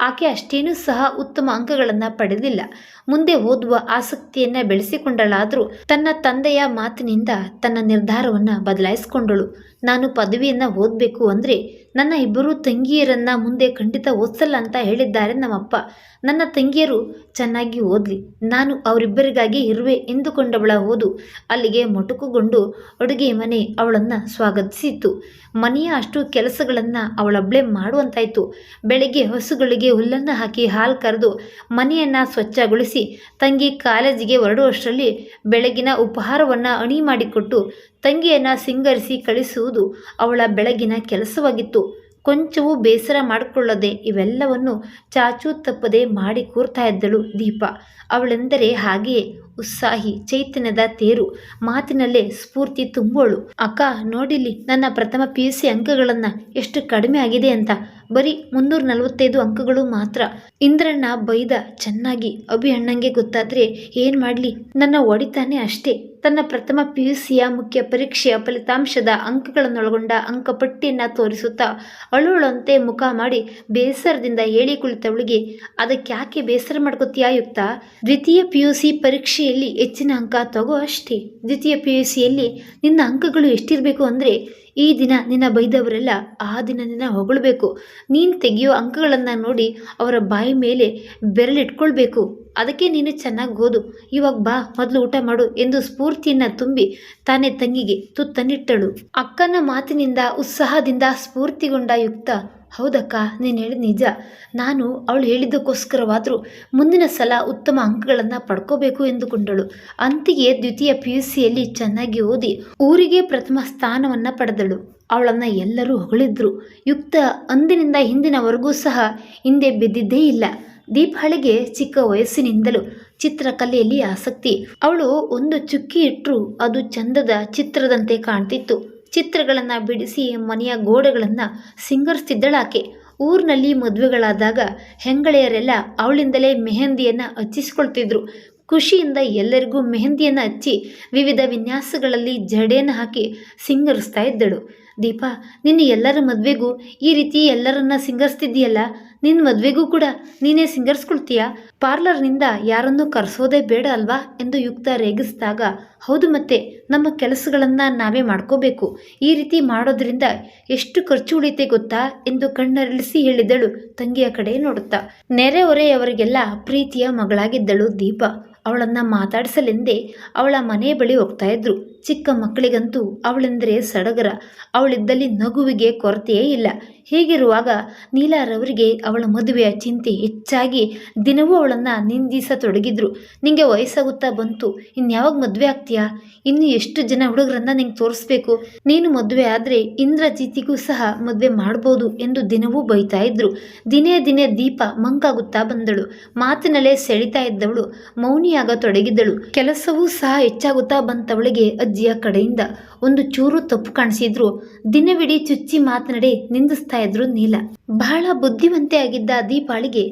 ಆಕೆ ಅಷ್ಟೇನೂ ಸಹ ಉತ್ತಮ ಅಂಕಗಳನ್ನು ಪಡೆದಿಲ್ಲ. ಮುಂದೆ ಓದುವ ಆಸಕ್ತಿಯನ್ನ ಬೆಳೆಸಿಕೊಂಡಳಾದರೂ ತನ್ನ ತಂದೆಯ ಮಾತಿನಿಂದ ತನ್ನ ನಿರ್ಧಾರವನ್ನ ಬದಲಾಯಿಸಿಕೊಂಡಳು. ನಾನು ಪದವಿಯನ್ನ ಓದಬೇಕು ಅಂದರೆ ನನ್ನ ಇಬ್ಬರು ತಂಗಿಯರನ್ನ ಮುಂದೆ ಖಂಡಿತ ಓದಿಸಲ್ಲ ಅಂತ ಹೇಳಿದ್ದಾರೆ ನಮ್ಮಪ್ಪ. ನನ್ನ ತಂಗಿಯರು ಚೆನ್ನಾಗಿ ಓದಲಿ. ನಾನು ಅವರಿಬ್ಬರಿಗಾಗಿ ಇರುವೆ ಎಂದುಕೊಂಡವಳ ಓದು. ಅಲ್ಲಿಗೆ ಮೊಟಕುಗೊಂಡು ಅಡುಗೆ ಮನೆ ಅವಳನ್ನ ಸ್ವಾಗತಿಸಿತ್ತು ಮನೆಯ ಅಷ್ಟು ಕೆಲಸಗಳನ್ನು ಅವಳೊಬ್ಬಳೇ ಮಾಡುವಂತಾಯ್ತು. ಬೆಳಗ್ಗೆ ಹಸುಗಳಿಗೆ ಹುಲ್ಲನ್ನು ಹಾಕಿ ಹಾಲು ಕರೆದು ಮನೆಯನ್ನು ಸ್ವಚ್ಛಗೊಳಿಸಿ ತಂಗಿ ಕಾಲೇಜಿಗೆ ಹೊರಡುವಷ್ಟರಲ್ಲಿ ಬೆಳಗಿನ ಉಪಹಾರವನ್ನು ಅಣಿ ಮಾಡಿಕೊಟ್ಟು ತಂಗಿಯನ್ನು ಸಿಂಗರಿಸಿ ಕಳಿಸುವುದು ಅವಳ ಬೆಳಗಿನ ಕೆಲಸವಾಗಿತ್ತು. ಕೊಂಚವೂ ಬೇಸರ ಮಾಡಿಕೊಳ್ಳದೆ ಇವೆಲ್ಲವನ್ನು ಚಾಚೂ ತಪ್ಪದೆ ಮಾಡಿ ಕೂರ್ತಾ ಇದ್ದಳು ದೀಪ. ಅವಳೆಂದರೆ ಹಾಗೆಯೇ, ಉತ್ಸಾಹಿ, ಚೈತನ್ಯದ ತೇರು, ಮಾತಿನಲ್ಲೇ ಸ್ಫೂರ್ತಿ ತುಂಬೋಳು ಅಕ್ಕ ನೋಡಿಲಿ ನನ್ನ ಪ್ರಥಮ ಪಿ ಯು ಸಿ ಅಂಕಗಳನ್ನು ಎಷ್ಟು ಕಡಿಮೆ ಆಗಿದೆ ಅಂತ ಬರೀ ಮುನ್ನೂರ ನಲವತ್ತೈದು ಅಂಕಗಳು ಮಾತ್ರ. ಇಂದ್ರಣ್ಣ ಬೈದ ಚೆನ್ನಾಗಿ ಅಭಿ ಅಣ್ಣಂಗೆ ಗೊತ್ತಾದ್ರೆ ಏನು ಮಾಡಲಿ? ನನ್ನ ಒಡಿತಾನೆ ಅಷ್ಟೇ. ತನ್ನ ಪ್ರಥಮ ಪಿ ಯು ಸಿಯ ಮುಖ್ಯ ಪರೀಕ್ಷೆಯ ಫಲಿತಾಂಶದ ಅಂಕಗಳನ್ನೊಳಗೊಂಡ ಅಂಕಪಟ್ಟಿಯನ್ನು ತೋರಿಸುತ್ತಾ ಅಳುಳಂತೆ ಮುಖ ಮಾಡಿ ಬೇಸರದಿಂದ ಹೇಳಿ ಕುಳಿತವಳಿಗೆ, ಅದಕ್ಕೆ ಯಾಕೆ ಬೇಸರ ಮಾಡ್ಕೋತೀಯಾ ಯುಕ್ತ? ದ್ವಿತೀಯ ಪಿ ಯು ಸಿ ಪರೀಕ್ಷೆಯಲ್ಲಿ ಹೆಚ್ಚಿನ ಅಂಕ ತಗೋ ಅಷ್ಟೇ. ದ್ವಿತೀಯ ಪಿ ಯು ಸಿಯಲ್ಲಿ ನಿನ್ನ ಅಂಕಗಳು ಎಷ್ಟಿರಬೇಕು ಅಂದರೆ ಈ ದಿನ ನಿನ್ನ ಬೈದವರೆಲ್ಲ ಆ ದಿನ ನಿನ್ನ ಹೊಗಳಬೇಕು. ನೀನು ತೆಗೆಯೋ ಅಂಕಗಳನ್ನು ನೋಡಿ ಅವರ ಬಾಯಿ ಮೇಲೆ ಬೆರಳಿಟ್ಕೊಳ್ಬೇಕು. ಅದಕ್ಕೆ ನೀನು ಚೆನ್ನಾಗಿ ಓದು. ಇವಾಗ ಬಾ, ಮೊದಲು ಊಟ ಮಾಡು ಎಂದು ಸ್ಫೂರ್ತಿಯನ್ನು ತುಂಬಿ ತಾನೇ ತಂಗಿಗೆ ತುತ್ತನಿಟ್ಟಳು ಅಕ್ಕನ ಮಾತಿನಿಂದ, ಉತ್ಸಾಹದಿಂದ ಸ್ಫೂರ್ತಿಗೊಂಡ ಯುಕ್ತ ಹೌದಕ್ಕ, ನೀನು ಹೇಳಿದ ನಿಜ. ನಾನು ಅವಳು ಹೇಳಿದ್ದಕ್ಕೋಸ್ಕರವಾದರೂ ಮುಂದಿನ ಸಲ ಉತ್ತಮ ಅಂಕಗಳನ್ನು ಪಡ್ಕೋಬೇಕು ಎಂದುಕೊಂಡಳು. ಅಂತಿಗೆ ದ್ವಿತೀಯ ಪಿ ಯು ಸಿಯಲ್ಲಿ ಚೆನ್ನಾಗಿ ಓದಿ ಊರಿಗೆ ಪ್ರಥಮ ಸ್ಥಾನವನ್ನು ಪಡೆದಳು. ಅವಳನ್ನು ಎಲ್ಲರೂ ಹೊಗಳಿದ್ರು. ಯುಕ್ತ ಅಂದಿನಿಂದ ಹಿಂದಿನವರೆಗೂ ಸಹ ಹಿಂದೆ ಬಿದ್ದಿದ್ದೇ ಇಲ್ಲ. ದೀಪಾಳಿಗೆ ಚಿಕ್ಕ ವಯಸ್ಸಿನಿಂದಲೂ ಚಿತ್ರಕಲೆಯಲ್ಲಿ ಆಸಕ್ತಿ. ಅವಳು ಒಂದು ಚುಕ್ಕಿ ಇಟ್ಟರೂ ಅದು ಚಂದದ ಚಿತ್ರದಂತೆ ಕಾಣ್ತಿತ್ತು. ಚಿತ್ರಗಳನ್ನು ಬಿಡಿಸಿ ಮನೆಯ ಗೋಡೆಗಳನ್ನು ಸಿಂಗರಿಸ್ತಿದ್ದಳಾಕೆ. ಊರಿನಲ್ಲಿ ಮದುವೆಗಳಾದಾಗ ಹೆಂಗಳೆಯರೆಲ್ಲ ಅವಳಿಂದಲೇ ಮೆಹಂದಿಯನ್ನು ಹಚ್ಚಿಸ್ಕೊಳ್ತಿದ್ರು. ಖುಷಿಯಿಂದ ಎಲ್ಲರಿಗೂ ಮೆಹಂದಿಯನ್ನು ಹಚ್ಚಿ ವಿವಿಧ ವಿನ್ಯಾಸಗಳಲ್ಲಿ ಜಡೆಯನ್ನು ಹಾಕಿ ಸಿಂಗರಿಸ್ತಾ ಇದ್ದಳು. ದೀಪಾ, ನಿನ್ನ ಎಲ್ಲರ ಮದುವೆಗೂ ಈ ರೀತಿ ಎಲ್ಲರನ್ನ ಸಿಂಗರಿಸ್ತಿದ್ದೀಯಲ್ಲ? ನಿನ್ನ ಮದುವೆಗೂ ಕೂಡ ನೀನೇ ಸಿಂಗರ್ಸ್ಕೊಳ್ತೀಯಾ? ಪಾರ್ಲರ್ನಿಂದ ಯಾರನ್ನೂ ಕರೆಸೋದೇ ಬೇಡ ಅಲ್ವಾ? ಎಂದು ಯುಕ್ತ ರೇಗಿಸಿದಾಗ, ಹೌದು ಮತ್ತೆ, ನಮ್ಮ ಕೆಲಸಗಳನ್ನು ನಾವೇ ಮಾಡ್ಕೋಬೇಕು. ಈ ರೀತಿ ಮಾಡೋದ್ರಿಂದ ಎಷ್ಟು ಖರ್ಚು ಉಳಿತೆ ಗೊತ್ತಾ? ಎಂದು ಕಣ್ಣರಳಿಸಿ ಹೇಳಿದಳು ತಂಗಿಯ ಕಡೆ ನೋಡುತ್ತಾ. ನೆರೆಹೊರೆಯವರಿಗೆಲ್ಲ ಪ್ರೀತಿಯ ಮಗಳಾಗಿದ್ದಳು ದೀಪ. ಅವಳನ್ನು ಮಾತಾಡಿಸಲೆಂದೇ ಅವಳ ಮನೆ ಬಳಿ ಹೋಗ್ತಾ ಇದ್ರು. ಚಿಕ್ಕ ಮಕ್ಕಳಿಗಂತೂ ಅವಳೆಂದರೆ ಸಡಗರ. ಅವಳಿದ್ದಲ್ಲಿ ನಗುವಿಗೆ ಕೊರತೆಯೇ ಇಲ್ಲ. ಹೀಗಿರುವಾಗ ನೀಲಾರವರಿಗೆ ಅವಳ ಮದುವೆಯ ಚಿಂತೆ ಹೆಚ್ಚಾಗಿ ದಿನವೂ ಅವಳನ್ನು ನಿಂದಿಸತೊಡಗಿದ್ರು. ನಿಂಗೆ ವಯಸ್ಸಾಗುತ್ತಾ ಬಂತು. ಇನ್ಯಾವಾಗ ಮದುವೆ ಆಗ್ತೀಯಾ? ಇನ್ನು ಎಷ್ಟು ಜನ ಹುಡುಗರನ್ನ ನಿಂಗೆ ತೋರಿಸ್ಬೇಕು? ನೀನು ಮದುವೆ ಆದರೆ ಇಂದ್ರಜಿತಿಗೂ ಸಹ ಮದುವೆ ಮಾಡ್ಬೋದು ಎಂದು ದಿನವೂ ಬೈತಾ ಇದ್ರು. ದಿನೇ ದಿನೇ ದೀಪ ಮಂಕಾಗುತ್ತಾ ಬಂದಳು. ಮಾತಿನಲ್ಲೇ ಸೆಳಿತಾ ಇದ್ದವಳು. ಮೌನಿಯಾಗತೊಡಗಿದ್ದಳು ಕೆಲಸವೂ ಸಹ ಹೆಚ್ಚಾಗುತ್ತಾ ಬಂತವಳಿಗೆ ಅಜ್ಜಿಯ ಕಡೆಯಿಂದ. ಒಂದು ಚೂರು ತಪ್ಪು ಕಾಣಿಸಿದ್ರು. ದಿನವಿಡೀ ಚುಚ್ಚಿ ಮಾತನಾಡಿ ನಿಂದಿಸ್ತಾ ಇದ್ರು ನೀಲ. ಬಹಳ ಬುದ್ಧಿವಂತೆ ಆಗಿದ್ದ ದೀಪಾಳಿಗೆ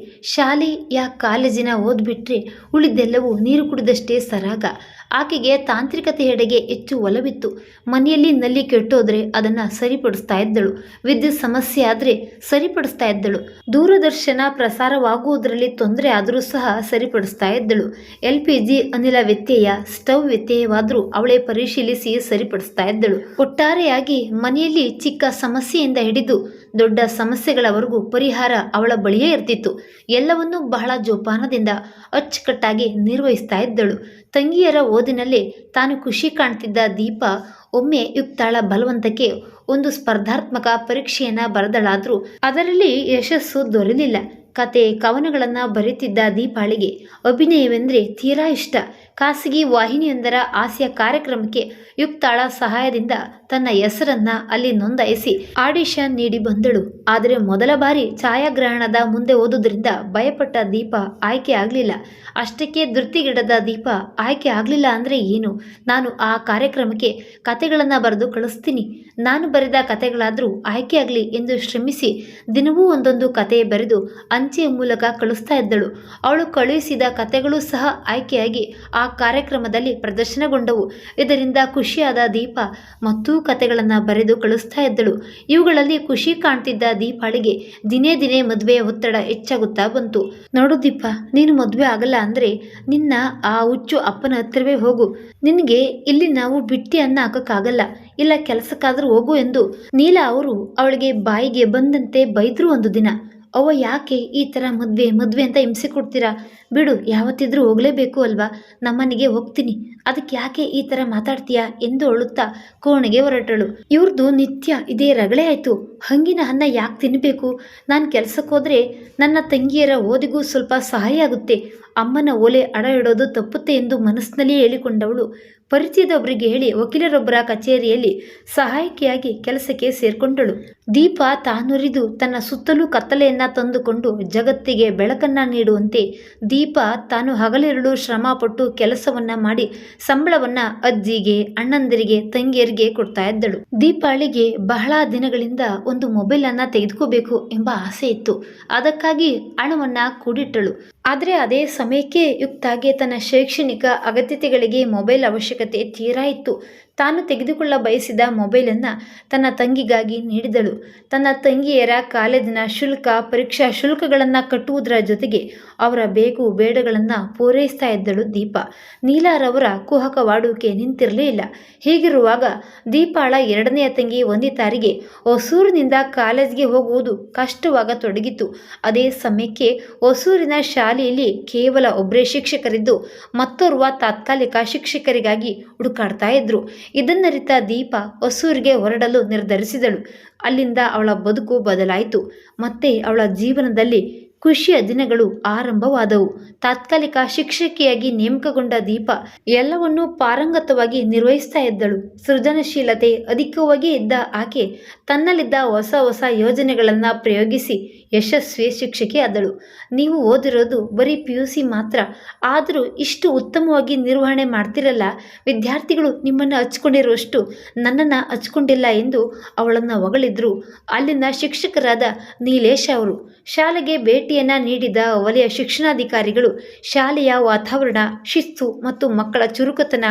ಯಾ ಕಾಲೇಜಿನ ಓದ್ಬಿಟ್ರೆ ಉಳಿದೆಲ್ಲವೂ ನೀರು ಕುಡಿದಷ್ಟೇ ಸರಾಗ. ಆಕೆಗೆ ತಾಂತ್ರಿಕತೆಯೆಡೆಗೆ ಹೆಚ್ಚು ಒಲವಿತ್ತು. ಮನೆಯಲ್ಲಿ ನಲ್ಲಿ ಕೆಟ್ಟೋದ್ರೆ ಅದನ್ನು ಸರಿಪಡಿಸ್ತಾ ಇದ್ದಳು. ವಿದ್ಯುತ್ ಸಮಸ್ಯೆ ಆದರೆ ಸರಿಪಡಿಸ್ತಾ ಇದ್ದಳು. ದೂರದರ್ಶನ ಪ್ರಸಾರವಾಗುವುದರಲ್ಲಿ ತೊಂದರೆ ಆದರೂ ಸಹ ಸರಿಪಡಿಸ್ತಾ ಇದ್ದಳು. ಎಲ್ ಪಿ ಜಿ ಅನಿಲ ವ್ಯತ್ಯಯ, ಸ್ಟವ್ ವ್ಯತ್ಯಯವಾದರೂ ಅವಳೇ ಪರಿಶೀಲಿಸಿ ಸರಿಪಡಿಸ್ತಾ ಇದ್ದಳು. ಒಟ್ಟಾರೆಯಾಗಿ ಮನೆಯಲ್ಲಿ ಚಿಕ್ಕ ಸಮಸ್ಯೆಯಿಂದ ಹಿಡಿದು ದೊಡ್ಡ ಸಮಸ್ಯೆಗಳವರೆಗೂ ಪರಿಹಾರ ಅವಳ ಬಳಿಯೇ ಇರ್ತಿತ್ತು. ಎಲ್ಲವನ್ನೂ ಬಹಳ ಜೋಪಾನದಿಂದ ಅಚ್ಚುಕಟ್ಟಾಗಿ ನಿರ್ವಹಿಸ್ತಾ ಇದ್ದಳು. ತಂಗಿಯರ ಓದಿನಲ್ಲಿ ತಾನು ಖುಷಿ ಕಾಣ್ತಿದ್ದ ದೀಪ ಒಮ್ಮೆ ಯುಕ್ತಾಳ ಬಲವಂತಕ್ಕೆ ಒಂದು ಸ್ಪರ್ಧಾತ್ಮಕ ಪರೀಕ್ಷೆಯನ್ನು ಬರೆದಳಾದರೂ ಅದರಲ್ಲಿ ಯಶಸ್ಸು ದೊರೆಯಲಿಲ್ಲ. ಕತೆ, ಕವನಗಳನ್ನು ಬರೆಯುತ್ತಿದ್ದ ದೀಪಾಳಿಗೆ ಅಭಿನಯವೆಂದರೆ ತೀರಾ ಇಷ್ಟ. ಖಾಸಗಿ ವಾಹಿನಿಯೊಂದರ ಹಾಸ್ಯ ಕಾರ್ಯಕ್ರಮಕ್ಕೆ ಯುಕ್ತಾಳ ಸಹಾಯದಿಂದ ತನ್ನ ಹೆಸರನ್ನ ಅಲ್ಲಿ ನೋಂದಾಯಿಸಿ ಆಡಿಷನ್ ನೀಡಿ ಬಂದಳು. ಆದರೆ ಮೊದಲ ಬಾರಿ ಛಾಯಾಗ್ರಹಣದ ಮುಂದೆ ಓದುವುದರಿಂದ ಭಯಪಟ್ಟ ದೀಪ ಆಯ್ಕೆ ಆಗಲಿಲ್ಲ. ಅಷ್ಟಕ್ಕೆ ಧೃತಿಗಿಡದ ದೀಪ ಆಯ್ಕೆ ಆಗಲಿಲ್ಲ ಅಂದರೆ ಏನು? ನಾನು ಆ ಕಾರ್ಯಕ್ರಮಕ್ಕೆ ಕತೆಗಳನ್ನು ಬರೆದು ಕಳಿಸ್ತೀನಿ. ನಾನು ಬರೆದ ಕತೆಗಳಾದರೂ ಆಯ್ಕೆ ಆಗಲಿ ಎಂದು ಶ್ರಮಿಸಿ ದಿನವೂ ಒಂದೊಂದು ಕತೆ ಬರೆದು ಅಂಚೆಯ ಮೂಲಕ ಕಳಿಸ್ತಾ ಇದ್ದಳು. ಅವಳು ಕಳುಹಿಸಿದ ಕತೆಗಳು ಸಹ ಆಯ್ಕೆಯಾಗಿ ಆ ಕಾರ್ಯಕ್ರಮದಲ್ಲಿ ಪ್ರದರ್ಶನಗೊಂಡವು. ಇದರಿಂದ ಖುಷಿಯಾದ ದೀಪ ಮತ್ತೂ ಕತೆಗಳನ್ನು ಬರೆದು ಕಳಿಸ್ತಾ ಇದ್ದಳು ಇವುಗಳಲ್ಲಿ ಖುಷಿ ಕಾಣ್ತಿದ್ದ ದೀಪಾಳಿಗೆ ದಿನೇ ದಿನೇ ಮದುವೆಯ ಒತ್ತಡ ಹೆಚ್ಚಾಗುತ್ತಾ ಬಂತು. ನೋಡು ದೀಪ, ನೀನು ಮದುವೆ ಆಗಲ್ಲ ಅಂದರೆ ನಿನ್ನ ಆ ಹುಚ್ಚು ಅಪ್ಪನ ಹತ್ತಿರವೇ ಹೋಗು. ನಿನಗೆ ಇಲ್ಲಿ ನಾವು ಬಿಟ್ಟಿ ಅನ್ನ ಹಾಕೋಕ್ಕಾಗಲ್ಲ. ಇಲ್ಲ ಕೆಲಸಕ್ಕಾದರೂ ಹೋಗು ಎಂದು. ನೀಲ ಅವರು ಅವಳಿಗೆ ಬಾಯಿಗೆ ಬಂದಂತೆ ಬೈದ್ರು ಒಂದು ದಿನ. ಅವ ಯಾಕೆ ಈ ಥರ ಮದುವೆ ಮದುವೆ ಅಂತ ಹಿಂಸೆ ಕೊಡ್ತೀರಾ? ಬಿಡು, ಯಾವತ್ತಿದ್ರೂ ಹೋಗಲೇಬೇಕು ಅಲ್ವಾ? ನಮ್ಮನೆಗೆ ಹೋಗ್ತೀನಿ. ಅದಕ್ಕೆ ಯಾಕೆ ಈ ಥರ ಮಾತಾಡ್ತೀಯಾ? ಎಂದು ಅಳುತ್ತಾ ಕೋಣೆಗೆ ಹೊರಟಳು. ಇವ್ರದ್ದು ನಿತ್ಯ ಇದೇ ರಗಳೆ ಆಯಿತು. ಹಂಗಿನ ಅನ್ನ ಯಾಕೆ ತಿನ್ನಬೇಕು ನಾನು ಕೆಲಸಕ್ಕೆ ಹೋದರೆ ನನ್ನ ತಂಗಿಯರ ಓದಿಗೂ ಸ್ವಲ್ಪ ಸಹಾಯ ಆಗುತ್ತೆ. ಅಮ್ಮನ ಓಲೆ ಅಡ ಇಡೋದು ತಪ್ಪುತ್ತೆ ಎಂದು ಮನಸ್ಸಿನಲ್ಲಿಯೇ ಹೇಳಿಕೊಂಡವಳು. ಪರಿಚಯದೊಬ್ಬರಿಗೆ ಹೇಳಿ ವಕೀಲರೊಬ್ಬರ ಕಚೇರಿಯಲ್ಲಿ ಸಹಾಯಕಿಯಾಗಿ ಕೆಲಸಕ್ಕೆ ಸೇರ್ಕೊಂಡಳು. ದೀಪ ತಾನುರಿದು ತನ್ನ ಸುತ್ತಲೂ ಕತ್ತಲೆಯನ್ನ ತಂದುಕೊಂಡು ಜಗತ್ತಿಗೆ ಬೆಳಕನ್ನ ನೀಡುವಂತೆ ದೀಪ ತಾನು ಹಗಲಿರುಳು ಶ್ರಮಪಟ್ಟು ಕೆಲಸವನ್ನ ಮಾಡಿ ಸಂಬಳವನ್ನ ಅಜ್ಜಿಗೆ, ಅಣ್ಣಂದಿರಿಗೆ, ತಂಗಿಯರಿಗೆ ಕೊಡ್ತಾ ಇದ್ದಳು. ದೀಪಾಳಿಗೆ ಬಹಳ ದಿನಗಳಿಂದ ಒಂದು ಮೊಬೈಲ್ ಅನ್ನ ತೆಗೆದುಕೋಬೇಕು ಎಂಬ ಆಸೆ ಇತ್ತು. ಅದಕ್ಕಾಗಿ ಹಣವನ್ನ ಕೂಡಿಟ್ಟಳು. ಆದರೆ ಅದೇ ಸಮಯಕ್ಕೆ ಯುಕ್ತಾಗಿ ತನ್ನ ಶೈಕ್ಷಣಿಕ ಅಗತ್ಯತೆಗಳಿಗೆ ಮೊಬೈಲ್ ಅವಶ್ಯಕತೆ ತೀರಾ ಇತ್ತು. ತಾನು ತೆಗೆದುಕೊಳ್ಳ ಬಯಸಿದ ಮೊಬೈಲನ್ನು ತನ್ನ ತಂಗಿಗಾಗಿ ನೀಡಿದಳು. ತನ್ನ ತಂಗಿಯರ ಕಾಲೇಜಿನ ಶುಲ್ಕ, ಪರೀಕ್ಷಾ ಶುಲ್ಕಗಳನ್ನು ಕಟ್ಟುವುದರ ಜೊತೆಗೆ ಅವರ ಬೇಕು ಬೇಡಗಳನ್ನು ಪೂರೈಸ್ತಾ ಇದ್ದಳು ದೀಪ. ನೀಲಾರವರ ಕುಹಕವಾಡುವಿಕೆ ನಿಂತಿರಲಿಲ್ಲ ಹೀಗಿರುವಾಗ ದೀಪಾಳ ಎರಡನೆಯ ತಂಗಿ ಒಂದಿತಾರಿಗೆ ಹೊಸೂರಿನಿಂದ ಕಾಲೇಜ್ಗೆ ಹೋಗುವುದು ಕಷ್ಟವಾಗತೊಡಗಿತು ಅದೇ ಸಮಯಕ್ಕೆ ಹೊಸೂರಿನ ಶಾಲೆಯಲ್ಲಿ ಕೇವಲ ಒಬ್ಬರೇ ಶಿಕ್ಷಕರಿದ್ದು ಮತ್ತೋರ್ವ ತಾತ್ಕಾಲಿಕ ಶಿಕ್ಷಕರಿಗಾಗಿ ಹುಡುಕಾಡ್ತಾ ಇದ್ರು. ಇದನ್ನರಿತ ದೀಪ ಹೊಸೂರಿಗೆ ಹೊರಡಲು ನಿರ್ಧರಿಸಿದಳು. ಅಲ್ಲಿಂದ ಅವಳ ಬದುಕು ಬದಲಾಯಿತು. ಮತ್ತೆ ಅವಳ ಜೀವನದಲ್ಲಿ ಖುಷಿಯ ದಿನಗಳು ಆರಂಭವಾದವು. ತಾತ್ಕಾಲಿಕ ಶಿಕ್ಷಕಿಯಾಗಿ ನೇಮಕಗೊಂಡ ದೀಪ ಎಲ್ಲವನ್ನೂ ಪಾರಂಗತವಾಗಿ ನಿರ್ವಹಿಸ್ತಾ ಇದ್ದಳು. ಸೃಜನಶೀಲತೆ ಅಧಿಕವಾಗಿ ಇದ್ದ ಆಕೆ ತನ್ನಲ್ಲಿದ್ದ ಹೊಸ ಹೊಸ ಯೋಜನೆಗಳನ್ನು ಪ್ರಯೋಗಿಸಿ ಯಶಸ್ವಿ ಶಿಕ್ಷಕಿ ಆದಳು. ನೀವು ಓದಿರೋದು ಬರೀ ಪಿ ಯು ಸಿ ಮಾತ್ರ. ಆದರೂ ಇಷ್ಟು ಉತ್ತಮವಾಗಿ ನಿರ್ವಹಣೆ ಮಾಡ್ತಿರಲ್ಲ, ವಿದ್ಯಾರ್ಥಿಗಳು ನಿಮ್ಮನ್ನು ಹಚ್ಕೊಂಡಿರುವಷ್ಟು ನನ್ನನ್ನು ಹಚ್ಕೊಂಡಿಲ್ಲ ಎಂದು ಅವಳನ್ನು ಹೊಗಳಿದ್ರು. ಅಲ್ಲಿನ ಶಿಕ್ಷಕರಾದ ನೀಲೇಶ್ ಅವರು, ಶಾಲೆಗೆ ಭೇಟಿಯನ್ನು ನೀಡಿದ ವಲಯ ಶಿಕ್ಷಣಾಧಿಕಾರಿಗಳು, ಶಾಲೆಯ ವಾತಾವರಣ, ಶಿಸ್ತು ಮತ್ತು ಮಕ್ಕಳ ಚುರುಕತನ,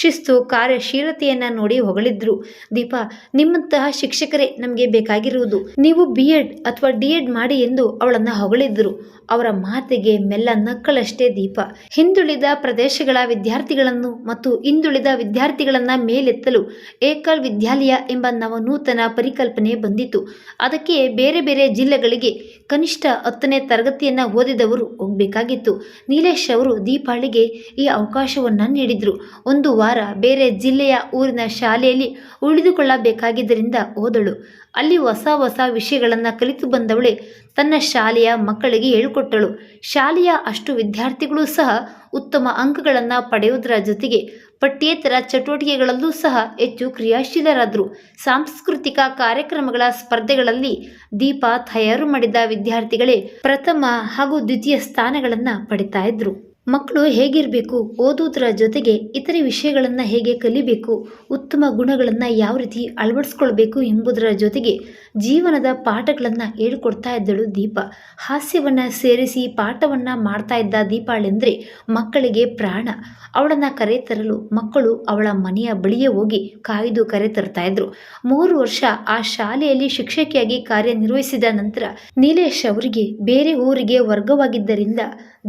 ಶಿಸ್ತು, ಕಾರ್ಯಶೀಲತೆಯನ್ನು ನೋಡಿ ಹೊಗಳಿದ್ರು. ದೀಪಾ, ನಿಮ್ಮಂತಹ ಶಿಕ್ಷಕರೇ ನಮಗೆ ಬೇಕಾಗಿರುವುದು. ನೀವು ಬಿ ಎಡ್ ಅಥವಾ ಡಿ ಎಡ್ ಮಾಡಿ ಎಂದು ಅವಳನ್ನು ಹೊಗಳಿದ್ರು. ಅವರ ಮಾತಿಗೆ ಮೆಲ್ಲ ನಕ್ಕಳಷ್ಟೇ ದೀಪ. ಹಿಂದುಳಿದ ಪ್ರದೇಶಗಳ ವಿದ್ಯಾರ್ಥಿಗಳನ್ನು ಮತ್ತು ಹಿಂದುಳಿದ ವಿದ್ಯಾರ್ಥಿಗಳನ್ನು ಮೇಲೆತ್ತಲು ಏಕಲ್ ವಿದ್ಯಾಲಯ ಎಂಬ ನವನೂತನ ಪರಿಕಲ್ಪನೆ ಬಂದಿತು ಅದಕ್ಕೆ ಬೇರೆ ಬೇರೆ ಜಿಲ್ಲೆಗಳಿಗೆ ಕನಿಷ್ಠ ಹತ್ತನೇ ತರಗತಿಯನ್ನು ಓದಿದವರು ಹೋಗಬೇಕಾಗಿತ್ತು. ನೀಲೇಶ್ ಅವರು ದೀಪಾಳಿಗೆ ಈ ಅವಕಾಶವನ್ನು ನೀಡಿದರು. ಒಂದು ವಾರ ಬೇರೆ ಜಿಲ್ಲೆಯ ಊರಿನ ಶಾಲೆಯಲ್ಲಿ ಉಳಿದುಕೊಳ್ಳಬೇಕಾಗಿದ್ದರಿಂದ ಓದಳು ಅಲ್ಲಿ ಹೊಸ ಹೊಸ ವಿಷಯಗಳನ್ನು ಕಲಿತು ಬಂದವಳೆ ತನ್ನ ಶಾಲೆಯ ಮಕ್ಕಳಿಗೆ ಹೇಳಿಕೊಟ್ಟಳು. ಶಾಲೆಯ ಅಷ್ಟು ವಿದ್ಯಾರ್ಥಿಗಳು ಸಹ ಉತ್ತಮ ಅಂಕಗಳನ್ನು ಪಡೆಯುವುದರ ಜೊತೆಗೆ ಪಠ್ಯೇತರ ಚಟುವಟಿಕೆಗಳಲ್ಲೂ ಸಹ ಹೆಚ್ಚು ಕ್ರಿಯಾಶೀಲರಾದರು. ಸಾಂಸ್ಕೃತಿಕ ಕಾರ್ಯಕ್ರಮಗಳ ಸ್ಪರ್ಧೆಗಳಲ್ಲಿ ದೀಪ ತಯಾರು ಮಾಡಿದ ವಿದ್ಯಾರ್ಥಿಗಳೇ ಪ್ರಥಮ ಹಾಗೂ ದ್ವಿತೀಯ ಸ್ಥಾನಗಳನ್ನು ಪಡಿತಾ ಇದ್ರು. ಮಕ್ಕಳು ಹೇಗಿರಬೇಕು, ಓದುವುದರ ಜೊತೆಗೆ ಇತರೆ ವಿಷಯಗಳನ್ನು ಹೇಗೆ ಕಲಿಬೇಕು, ಉತ್ತಮ ಗುಣಗಳನ್ನು ಯಾವ ರೀತಿ ಅಳವಡಿಸ್ಕೊಳ್ಬೇಕು ಎಂಬುದರ ಜೊತೆಗೆ ಜೀವನದ ಪಾಠಗಳನ್ನು ಹೇಳ್ಕೊಡ್ತಾ ಇದ್ದಳು ದೀಪ. ಹಾಸ್ಯವನ್ನು ಸೇರಿಸಿ ಪಾಠವನ್ನು ಮಾಡ್ತಾ ಇದ್ದ ದೀಪಾಳೆಂದರೆ ಮಕ್ಕಳಿಗೆ ಪ್ರಾಣ. ಅವಳನ್ನು ಕರೆತರಲು ಮಕ್ಕಳು ಅವಳ ಮನೆಯ ಬಳಿಯೇ ಹೋಗಿ ಕಾಯ್ದು ಕರೆತರ್ತಾ ಇದ್ರು. ಮೂರು ವರ್ಷ ಆ ಶಾಲೆಯಲ್ಲಿ ಶಿಕ್ಷಕಿಯಾಗಿ ಕಾರ್ಯನಿರ್ವಹಿಸಿದ ನಂತರ ನೀಲೇಶ್ ಅವರಿಗೆ ಬೇರೆ ಊರಿಗೆ ವರ್ಗವಾಗಿದ್ದರಿಂದ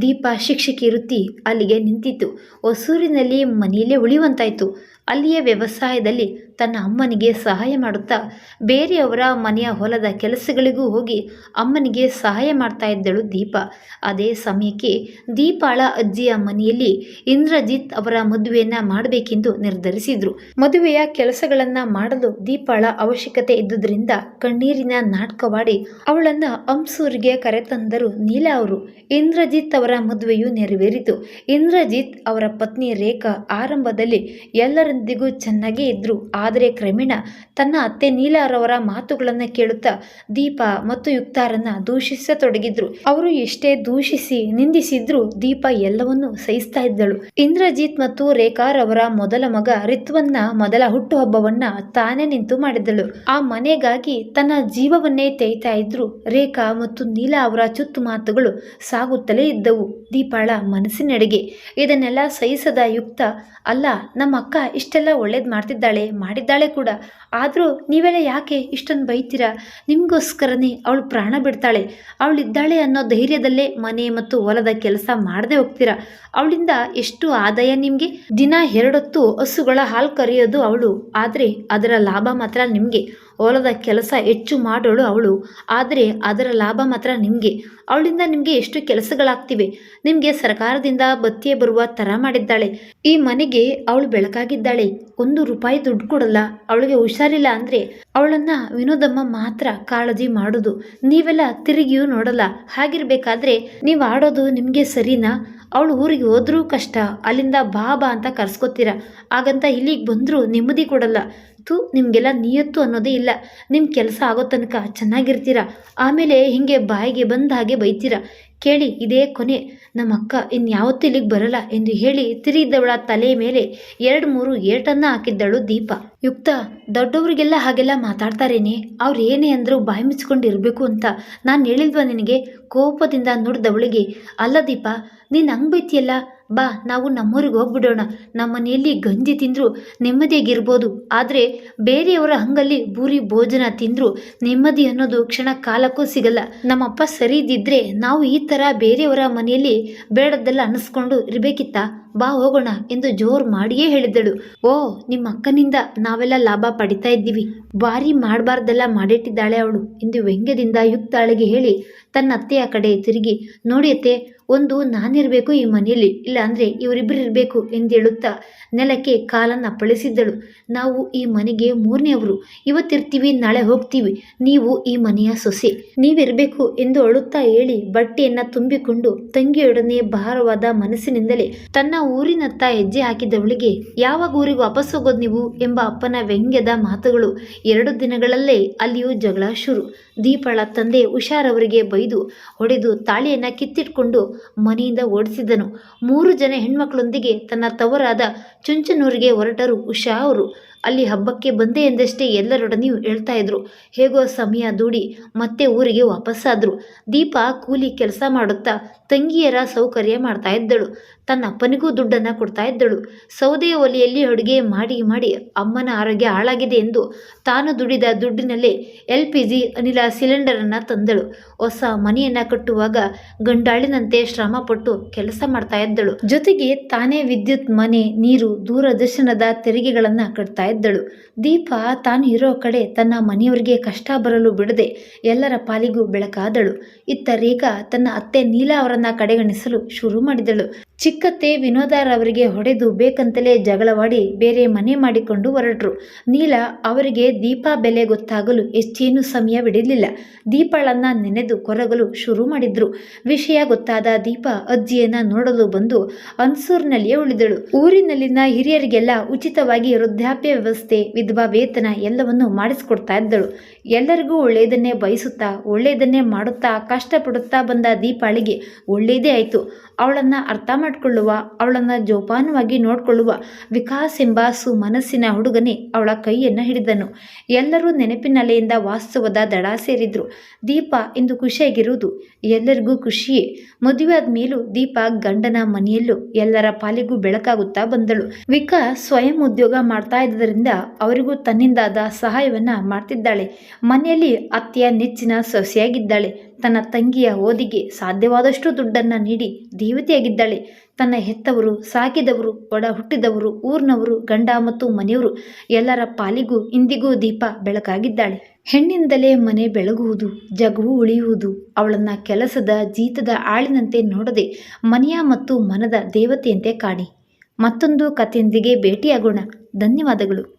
ದೀಪ ಶಿಕ್ಷಕಿ ವೃತ್ತಿ ಅಲ್ಲಿಗೆ ನಿಂತಿತ್ತು. ಹೊಸೂರಿನಲ್ಲಿ ಮನೆಯಲ್ಲೇ ಉಳಿಯುವಂತಾಯಿತು. ಅಲ್ಲಿಯ ವ್ಯವಸಾಯದಲ್ಲಿ ತನ್ನ ಅಮ್ಮನಿಗೆ ಸಹಾಯ ಮಾಡುತ್ತಾ ಬೇರೆಯವರ ಮನೆಯ ಹೊಲದ ಕೆಲಸಗಳಿಗೂ ಹೋಗಿ ಅಮ್ಮನಿಗೆ ಸಹಾಯ ಮಾಡ್ತಾ ಇದ್ದಳು ದೀಪ. ಅದೇ ಸಮಯಕ್ಕೆ ದೀಪಾಳ ಅಜ್ಜಿಯ ಮನೆಯಲ್ಲಿ ಇಂದ್ರಜಿತ್ ಅವರ ಮದುವೆಯನ್ನು ಮಾಡಬೇಕೆಂದು ನಿರ್ಧರಿಸಿದ್ರು. ಮದುವೆಯ ಕೆಲಸಗಳನ್ನು ಮಾಡಲು ದೀಪಾಳ ಅವಶ್ಯಕತೆ ಇದ್ದುದರಿಂದ ಕಣ್ಣೀರಿನ ನಾಟಕವಾಡಿ ಅವಳನ್ನು ಅಂಸೂರಿಗೆ ಕರೆತಂದರು ನೀಲ ಅವರು. ಇಂದ್ರಜಿತ್ ಅವರ ಮದುವೆಯು ನೆರವೇರಿತು. ಇಂದ್ರಜಿತ್ ಅವರ ಪತ್ನಿ ರೇಖಾ ಆರಂಭದಲ್ಲಿ ಎಲ್ಲರೊಂದಿಗೂ ಚೆನ್ನಾಗೇ ಇದ್ರು. ಆದರೆ ಕ್ರಮೇಣ ತನ್ನ ಅತ್ತೆ ನೀಲಾರವರ ಮಾತುಗಳನ್ನು ಕೇಳುತ್ತಾ ದೀಪ ಮತ್ತು ಯುಕ್ತಾರನ್ನ ದೂಷಿಸತೊಡಗಿದ್ರು. ಅವರು ಎಷ್ಟೇ ದೂಷಿಸಿ ನಿಂದಿಸಿದ್ರು ದೀಪ ಎಲ್ಲವನ್ನೂ ಸಹಿಸ್ತಾ ಇದ್ದಳು. ಇಂದ್ರಜಿತ್ ಮತ್ತು ರೇಖಾರವರ ಮೊದಲ ಮಗ ರಿತ್ವನ್ನ ಮೊದಲ ಹುಟ್ಟುಹಬ್ಬವನ್ನ ತಾನೇ ನಿಂತು ಮಾಡಿದ್ದಳು. ಆ ಮನೆಗಾಗಿ ತನ್ನ ಜೀವವನ್ನೇ ತೇಯ್ತಾ ಇದ್ರು ರೇಖಾ ಮತ್ತು ನೀಲಾ ಅವರ ಚುತ್ತು ಮಾತುಗಳು ಸಾಗುತ್ತಲೇ ಇದ್ದವು ದೀಪಾಳ ಮನಸ್ಸಿನೆಡೆಗೆ. ಇದನ್ನೆಲ್ಲ ಸಹಿಸದ ಯುಕ್ತ, ಅಲ್ಲ ನಮ್ಮ ಅಕ್ಕ ಇಷ್ಟೆಲ್ಲ ಒಳ್ಳೇದ್ ಮಾಡ್ತಿದ್ದಾಳೆ ಮಾಡಿದ್ದಾಳೆ ಕೂಡ. ಆದರೂ ನೀವೆಲ್ಲ ಯಾಕೆ ಇಷ್ಟೊಂದು ಬೈತೀರಾ? ನಿಮಗೋಸ್ಕರನೇ ಅವಳು ಪ್ರಾಣ ಬಿಡ್ತಾಳೆ. ಅವಳಿದ್ದಾಳೆ ಅನ್ನೋ ಧೈರ್ಯದಲ್ಲೇ ಮನೆ ಮತ್ತು ಹೊಲದ ಕೆಲಸ ಮಾಡದೆ ಹೋಗ್ತೀರಾ? ಅವಳಿಂದ ಎಷ್ಟು ಆದಾಯ ನಿಮಗೆ? ದಿನ ಎರಡೊತ್ತು ಹಸುಗಳ ಹಾಲು ಕರೆಯೋದು ಅವಳು. ಆದರೆ ಅದರ ಲಾಭ ಮಾತ್ರ ನಿಮಗೆ. ಹೊಲದ ಕೆಲಸ ಹೆಚ್ಚು ಮಾಡೋಳು ಅವಳು. ಆದರೆ ಅದರ ಲಾಭ ಮಾತ್ರ ನಿಮಗೆ. ಅವಳಿಂದ ನಿಮಗೆ ಎಷ್ಟು ಕೆಲಸಗಳಾಗ್ತಿವೆ? ನಿಮಗೆ ಸರ್ಕಾರದಿಂದ ಬತ್ತಿಯೇ ಬರುವ ಥರ ಮಾಡಿದ್ದಾಳೆ. ಈ ಮನೆಗೆ ಅವಳು ಬೆಳಕಾಗಿದ್ದಾಳೆ. ಒಂದು ರೂಪಾಯಿ ದುಡ್ಡು ಕೊಡಲ್ಲ. ಅವಳಿಗೆ ಹುಷಾರಿಲ್ಲ ಅಂದರೆ ಅವಳನ್ನು ವಿನೋದಮ್ಮ ಮಾತ್ರ ಕಾಳಜಿ ಮಾಡೋದು. ನೀವೆಲ್ಲ ತಿರುಗಿಯೂ ನೋಡಲ್ಲ. ಹಾಗಿರಬೇಕಾದ್ರೆ ನೀವು ಆಡೋದು ನಿಮಗೆ ಸರಿನಾ? ಅವಳು ಊರಿಗೆ ಹೋದರೂ ಕಷ್ಟ, ಅಲ್ಲಿಂದ ಬಾ ಅಂತ ಕರ್ಸ್ಕೊತೀರ. ಹಾಗಂತ ಇಲ್ಲಿಗೆ ಬಂದರೂ ನೆಮ್ಮದಿ ಕೊಡಲ್ಲ. ತು ನಿಮಗೆಲ್ಲ ನಿಯತ್ತು ಅನ್ನೋದೇ ಇಲ್ಲ. ನಿಮ್ಮ ಕೆಲಸ ಆಗೋ ತನಕ ಚೆನ್ನಾಗಿರ್ತೀರ. ಆಮೇಲೆ ಹೀಗೆ ಬಾಯಿಗೆ ಬಂದ ಹಾಗೆ ಬೈತೀರ. ಕೇಳಿ, ಇದೇ ಕೊನೆ. ನಮ್ಮ ಅಕ್ಕ ಇನ್ಯಾವತ್ತೂ ಇಲ್ಲಿಗೆ ಬರಲ್ಲ ಎಂದು ಹೇಳಿ ತಿರುಗಿದವಳ ತಲೆ ಮೇಲೆ ಎರಡು ಮೂರು ಏಟನ್ನ ಹಾಕಿದ್ದಳು ದೀಪ. ಯುಕ್ತ, ದೊಡ್ಡವರಿಗೆಲ್ಲ ಹಾಗೆಲ್ಲ ಮಾತಾಡ್ತಾರೇನೆ? ಅವ್ರು ಏನೇ ಅಂದರೂ ಬಾಯಿ ಮುಚ್ಚಿಕೊಂಡಿರಬೇಕು ಅಂತ ನಾನು ಹೇಳಿದ್ವ ನಿನಗೆ? ಕೋಪದಿಂದ ನುಡಿದವಳಿಗೆ. ಅಲ್ಲ ದೀಪ, ನೀನು ಹಂಗೆ ಬೈತಿಯಲ್ಲ? ಬಾ, ನಾವು ನಮ್ಮೂರಿಗೆ ಹೋಗ್ಬಿಡೋಣ. ನಮ್ಮ ಮನೆಯಲ್ಲಿ ಗಂಜಿ ತಿಂದರೂ ನೆಮ್ಮದಿಯಾಗಿರ್ಬೋದು. ಆದರೆ ಬೇರೆಯವರ ಹಂಗಲ್ಲಿ ಬೂರಿ ಭೋಜನ ತಿಂದರೂ ನೆಮ್ಮದಿ ಅನ್ನೋದು ಕ್ಷಣ ಕಾಲಕ್ಕೂ ಸಿಗಲ್ಲ. ನಮ್ಮಪ್ಪ ಸರಿ ಇದ್ದಿದ್ರೆ ನಾವು ಈ ಥರ ಬೇರೆಯವರ ಮನೆಯಲ್ಲಿ ಬೇಡದ್ದೆಲ್ಲ ಅನ್ನಿಸ್ಕೊಂಡು ಇರಬೇಕಿತ್ತಾ? ಬಾ ಹೋಗೋಣ ಎಂದು ಜೋರ್ ಮಾಡಿಯೇ ಹೇಳಿದಳು ಓ, ನಿಮ್ಮ ಅಕ್ಕನಿಂದ ನಾವೆಲ್ಲ ಲಾಭ ಪಡಿತಾ ಇದ್ದೀವಿ. ಬಾರಿ ಮಾಡಬಾರ್ದೆಲ್ಲ ಮಾಡಿಟ್ಟಿದ್ದಾಳೆ ಅವಳು ಎಂದು ವ್ಯಂಗ್ಯದಿಂದ ಯುಕ್ತಾಳಿಗೆ ಹೇಳಿ ತನ್ನ ಅತ್ತೆಯ ಕಡೆ ತಿರುಗಿ, ನೋಡಿ ಅತ್ತೆ, ಒಂದು ನಾನಿರಬೇಕು ಈ ಮನೆಯಲ್ಲಿ ಇಲ್ಲ ಅಂದರೆ ಇವರಿಬ್ಬರು ಇರಬೇಕು ಎಂದು ಹೇಳುತ್ತಾ ನೆಲಕ್ಕೆ ಕಾಲನ್ನು ಅಪ್ಪಳಿಸಿದ್ದಳು ನಾವು ಈ ಮನೆಗೆ ಮೂರನೆಯವರು, ಇವತ್ತಿರ್ತೀವಿ, ನಾಳೆ ಹೋಗ್ತೀವಿ, ನೀವು ಈ ಮನೆಯ ಸೊಸೆ. ನೀವಿರಬೇಕು ಎಂದು ಅಳುತ್ತಾ ಹೇಳಿ ಬಟ್ಟೆಯನ್ನು ತುಂಬಿಕೊಂಡು ತಂಗಿಯೊಡನೆ ಭಾರವಾದ ಮನಸ್ಸಿನಿಂದಲೇ ತನ್ನ ಊರಿನತ್ತ ಹೆಜ್ಜೆ ಹಾಕಿದವಳಿಗೆ, ಯಾವಾಗ ಊರಿಗೆ ವಾಪಸ್ ಹೋಗೋದು ನೀವು? ಎಂಬ ಅಪ್ಪನ ವ್ಯಂಗ್ಯದ ಮಾತುಗಳು ಎರಡು ದಿನಗಳಲ್ಲೇ ಅಲ್ಲಿಯೂ ಜಗಳ ಶುರು. ದೀಪಳ ತಂದೆ ಹುಷಾರವರಿಗೆ ಬೈದು ಹೊಡೆದು ತಾಳಿಯನ್ನು ಕಿತ್ತಿಟ್ಕೊಂಡು ಮನೆಯಿಂದ ಓಡಿಸಿದನು. ಮೂರು ಜನ ಹೆಣ್ಮಕ್ಳೊಂದಿಗೆ ತನ್ನ ತವರಾದ ಚುಂಚನೂರಿಗೆ ಹೊರಟರು ಉಷಾ ಅವರು. ಅಲ್ಲಿ ಹಬ್ಬಕ್ಕೆ ಬಂದೆ ಎಂದಷ್ಟೇ ಎಲ್ಲರೊಡನೆಯೂ ಹೇಳ್ತಾ ಇದ್ರು. ಹೇಗೋ ಸಮಯ ದೂಡಿ ಮತ್ತೆ ಊರಿಗೆ ವಾಪಸ್ಸಾದ್ರು ದೀಪ ಕೂಲಿ ಕೆಲಸ ಮಾಡುತ್ತಾ ತಂಗಿಯರ ಸೌಕರ್ಯ ಮಾಡ್ತಾ ಇದ್ದಳು. ತನ್ನ ಅಪ್ಪನಿಗೂ ದುಡ್ಡನ್ನು ಕೊಡ್ತಾ ಇದ್ದಳು. ಸೌದೆಯ ಒಲೆಯಲ್ಲಿ ಅಡುಗೆ ಮಾಡಿ ಮಾಡಿ ಅಮ್ಮನ ಆರೋಗ್ಯ ಹಾಳಾಗಿದೆ ಎಂದು ತಾನು ದುಡಿದ ದುಡ್ಡಿನಲ್ಲೇ ಎಲ್ ಪಿ ಜಿ ಅನಿಲ ಸಿಲಿಂಡರನ್ನು ತಂದಳು. ಹೊಸ ಮನೆಯನ್ನು ಕಟ್ಟುವಾಗ ಗಂಡಾಳಿನಂತೆ ಶ್ರಮಪಟ್ಟು ಕೆಲಸ ಮಾಡ್ತಾ ಇದ್ದಳು. ಜೊತೆಗೆ ತಾನೇ ವಿದ್ಯುತ್, ಮನೆ, ನೀರು, ದೂರದರ್ಶನದ ತೆರಿಗೆಗಳನ್ನು ಕಟ್ತಾ ಇದ್ದಳು ದೀಪ ತಾನು ಇರೋ ಕಡೆ ತನ್ನ ಮನೆಯವರಿಗೆ ಕಷ್ಟ ಬರಲು ಬಿಡದೆ ಎಲ್ಲರ ಪಾಲಿಗೂ ಬೆಳಕಾದಳು. ಇತ್ತ ರೇಖಾ ತನ್ನ ಅತ್ತೆ ನೀಲಾ ಅವರನ್ನ ಕಡೆಗಣಿಸಲು ಶುರು ಮಾಡಿದಳು. ಚಿಕ್ಕತ್ತೆ ವಿನೋದರವರಿಗೆ ಹೊಡೆದು ಬೇಕಂತಲೇ ಜಗಳವಾಡಿ ಬೇರೆ ಮನೆ ಮಾಡಿಕೊಂಡು ಹೊರಟರು. ನೀಲ ಅವರಿಗೆ ದೀಪ ಬೆಲೆ ಗೊತ್ತಾಗಲು ಹೆಚ್ಚೇನು ಸಮಯ ಬಿಡಲಿಲ್ಲ. ದೀಪಾಳನ್ನ ನೆನೆದು ಕೊರಗಲು ಶುರು ಮಾಡಿದ್ರು. ವಿಷಯ ಗೊತ್ತಾದ ದೀಪ ಅಜ್ಜಿಯನ್ನ ನೋಡಲು ಬಂದು ಅನ್ಸೂರ್ನಲ್ಲಿಯೇ ಉಳಿದಳು. ಊರಿನಲ್ಲಿನ ಹಿರಿಯರಿಗೆಲ್ಲ ಉಚಿತವಾಗಿ ವೃದ್ಧಾಪ್ಯ ವ್ಯವಸ್ಥೆ ವಿಧವಾ ವೇತನ ಎಲ್ಲವನ್ನು ಮಾಡಿಸಿಕೊಡ್ತಾ ಇದ್ದಳು. ಎಲ್ಲರಿಗೂ ಒಳ್ಳೆಯದನ್ನೇ ಬಯಸುತ್ತಾ, ಒಳ್ಳೆಯದನ್ನೇ ಮಾಡುತ್ತಾ, ಕಷ್ಟಪಡುತ್ತಾ ಬಂದ ದೀಪಾಳಿಗೆ ಒಳ್ಳೆಯದೇ ಆಯಿತು. ಅವಳನ್ನು ಅರ್ಥ ಮಾಡಿಕೊಳ್ಳುವ, ಅವಳನ್ನು ಜೋಪಾನವಾಗಿ ನೋಡಿಕೊಳ್ಳುವ ವಿಕಾಸ್ ಎಂಬ ಸು ಮನಸ್ಸಿನ ಹುಡುಗನೇ ಅವಳ ಕೈಯನ್ನು ಹಿಡಿದನು. ಎಲ್ಲರೂ ನೆನಪಿನಲೆಯಿಂದ ವಾಸ್ತವದ ದಡ ಸೇರಿದ್ರು. ದೀಪ ಇಂದು ಖುಷಿಯಾಗಿರುವುದು ಎಲ್ಲರಿಗೂ ಖುಷಿಯೇ. ಮದುವೆ ಆದ್ಮೇಲೂ ದೀಪ ಗಂಡನ ಮನೆಯಲ್ಲೂ ಎಲ್ಲರ ಪಾಲಿಗೂ ಬೆಳಕಾಗುತ್ತಾ ಬಂದಳು. ವಿಕಾಸ್ ಸ್ವಯಂ ಉದ್ಯೋಗ ಮಾಡ್ತಾ ಇದ್ದರಿಂದ ಅವರಿಗೂ ತನ್ನಿಂದಾದ ಸಹಾಯವನ್ನ ಮಾಡ್ತಿದ್ದಾಳೆ. ಮನೆಯಲ್ಲಿ ಅತ್ತೆಯ ನೆಚ್ಚಿನ ಸೊಸೆಯಾಗಿದ್ದಾಳೆ. ತನ್ನ ತಂಗಿಯ ಓದಿಗೆ ಸಾಧ್ಯವಾದಷ್ಟು ದುಡ್ಡನ್ನು ನೀಡಿ ದೇವತೆಯಾಗಿದ್ದಾಳೆ. ತನ್ನ ಹೆತ್ತವರು, ಸಾಕಿದವರು, ಒಡ ಹುಟ್ಟಿದವರು, ಊರಿನವರು, ಗಂಡ ಮತ್ತು ಮನೆಯವರು ಎಲ್ಲರ ಪಾಲಿಗೂ ಇಂದಿಗೂ ದೀಪ ಬೆಳಕಾಗಿದ್ದಾಳೆ. ಹೆಣ್ಣಿಂದಲೇ ಮನೆ ಬೆಳಗುವುದು ಜಗವು ಉಳಿಯುವುದು, ಅವಳನ್ನು ಕೆಲಸದ ಜೀತದ ಆಳಿನಂತೆ ನೋಡದೆ ಮನೆಯ ಮತ್ತು ಮನದ ದೇವತೆಯಂತೆ ಕಾಡಿ ಮತ್ತೊಂದು ಕಥೆಯೊಂದಿಗೆ ಭೇಟಿಯಾಗೋಣ. ಧನ್ಯವಾದಗಳು.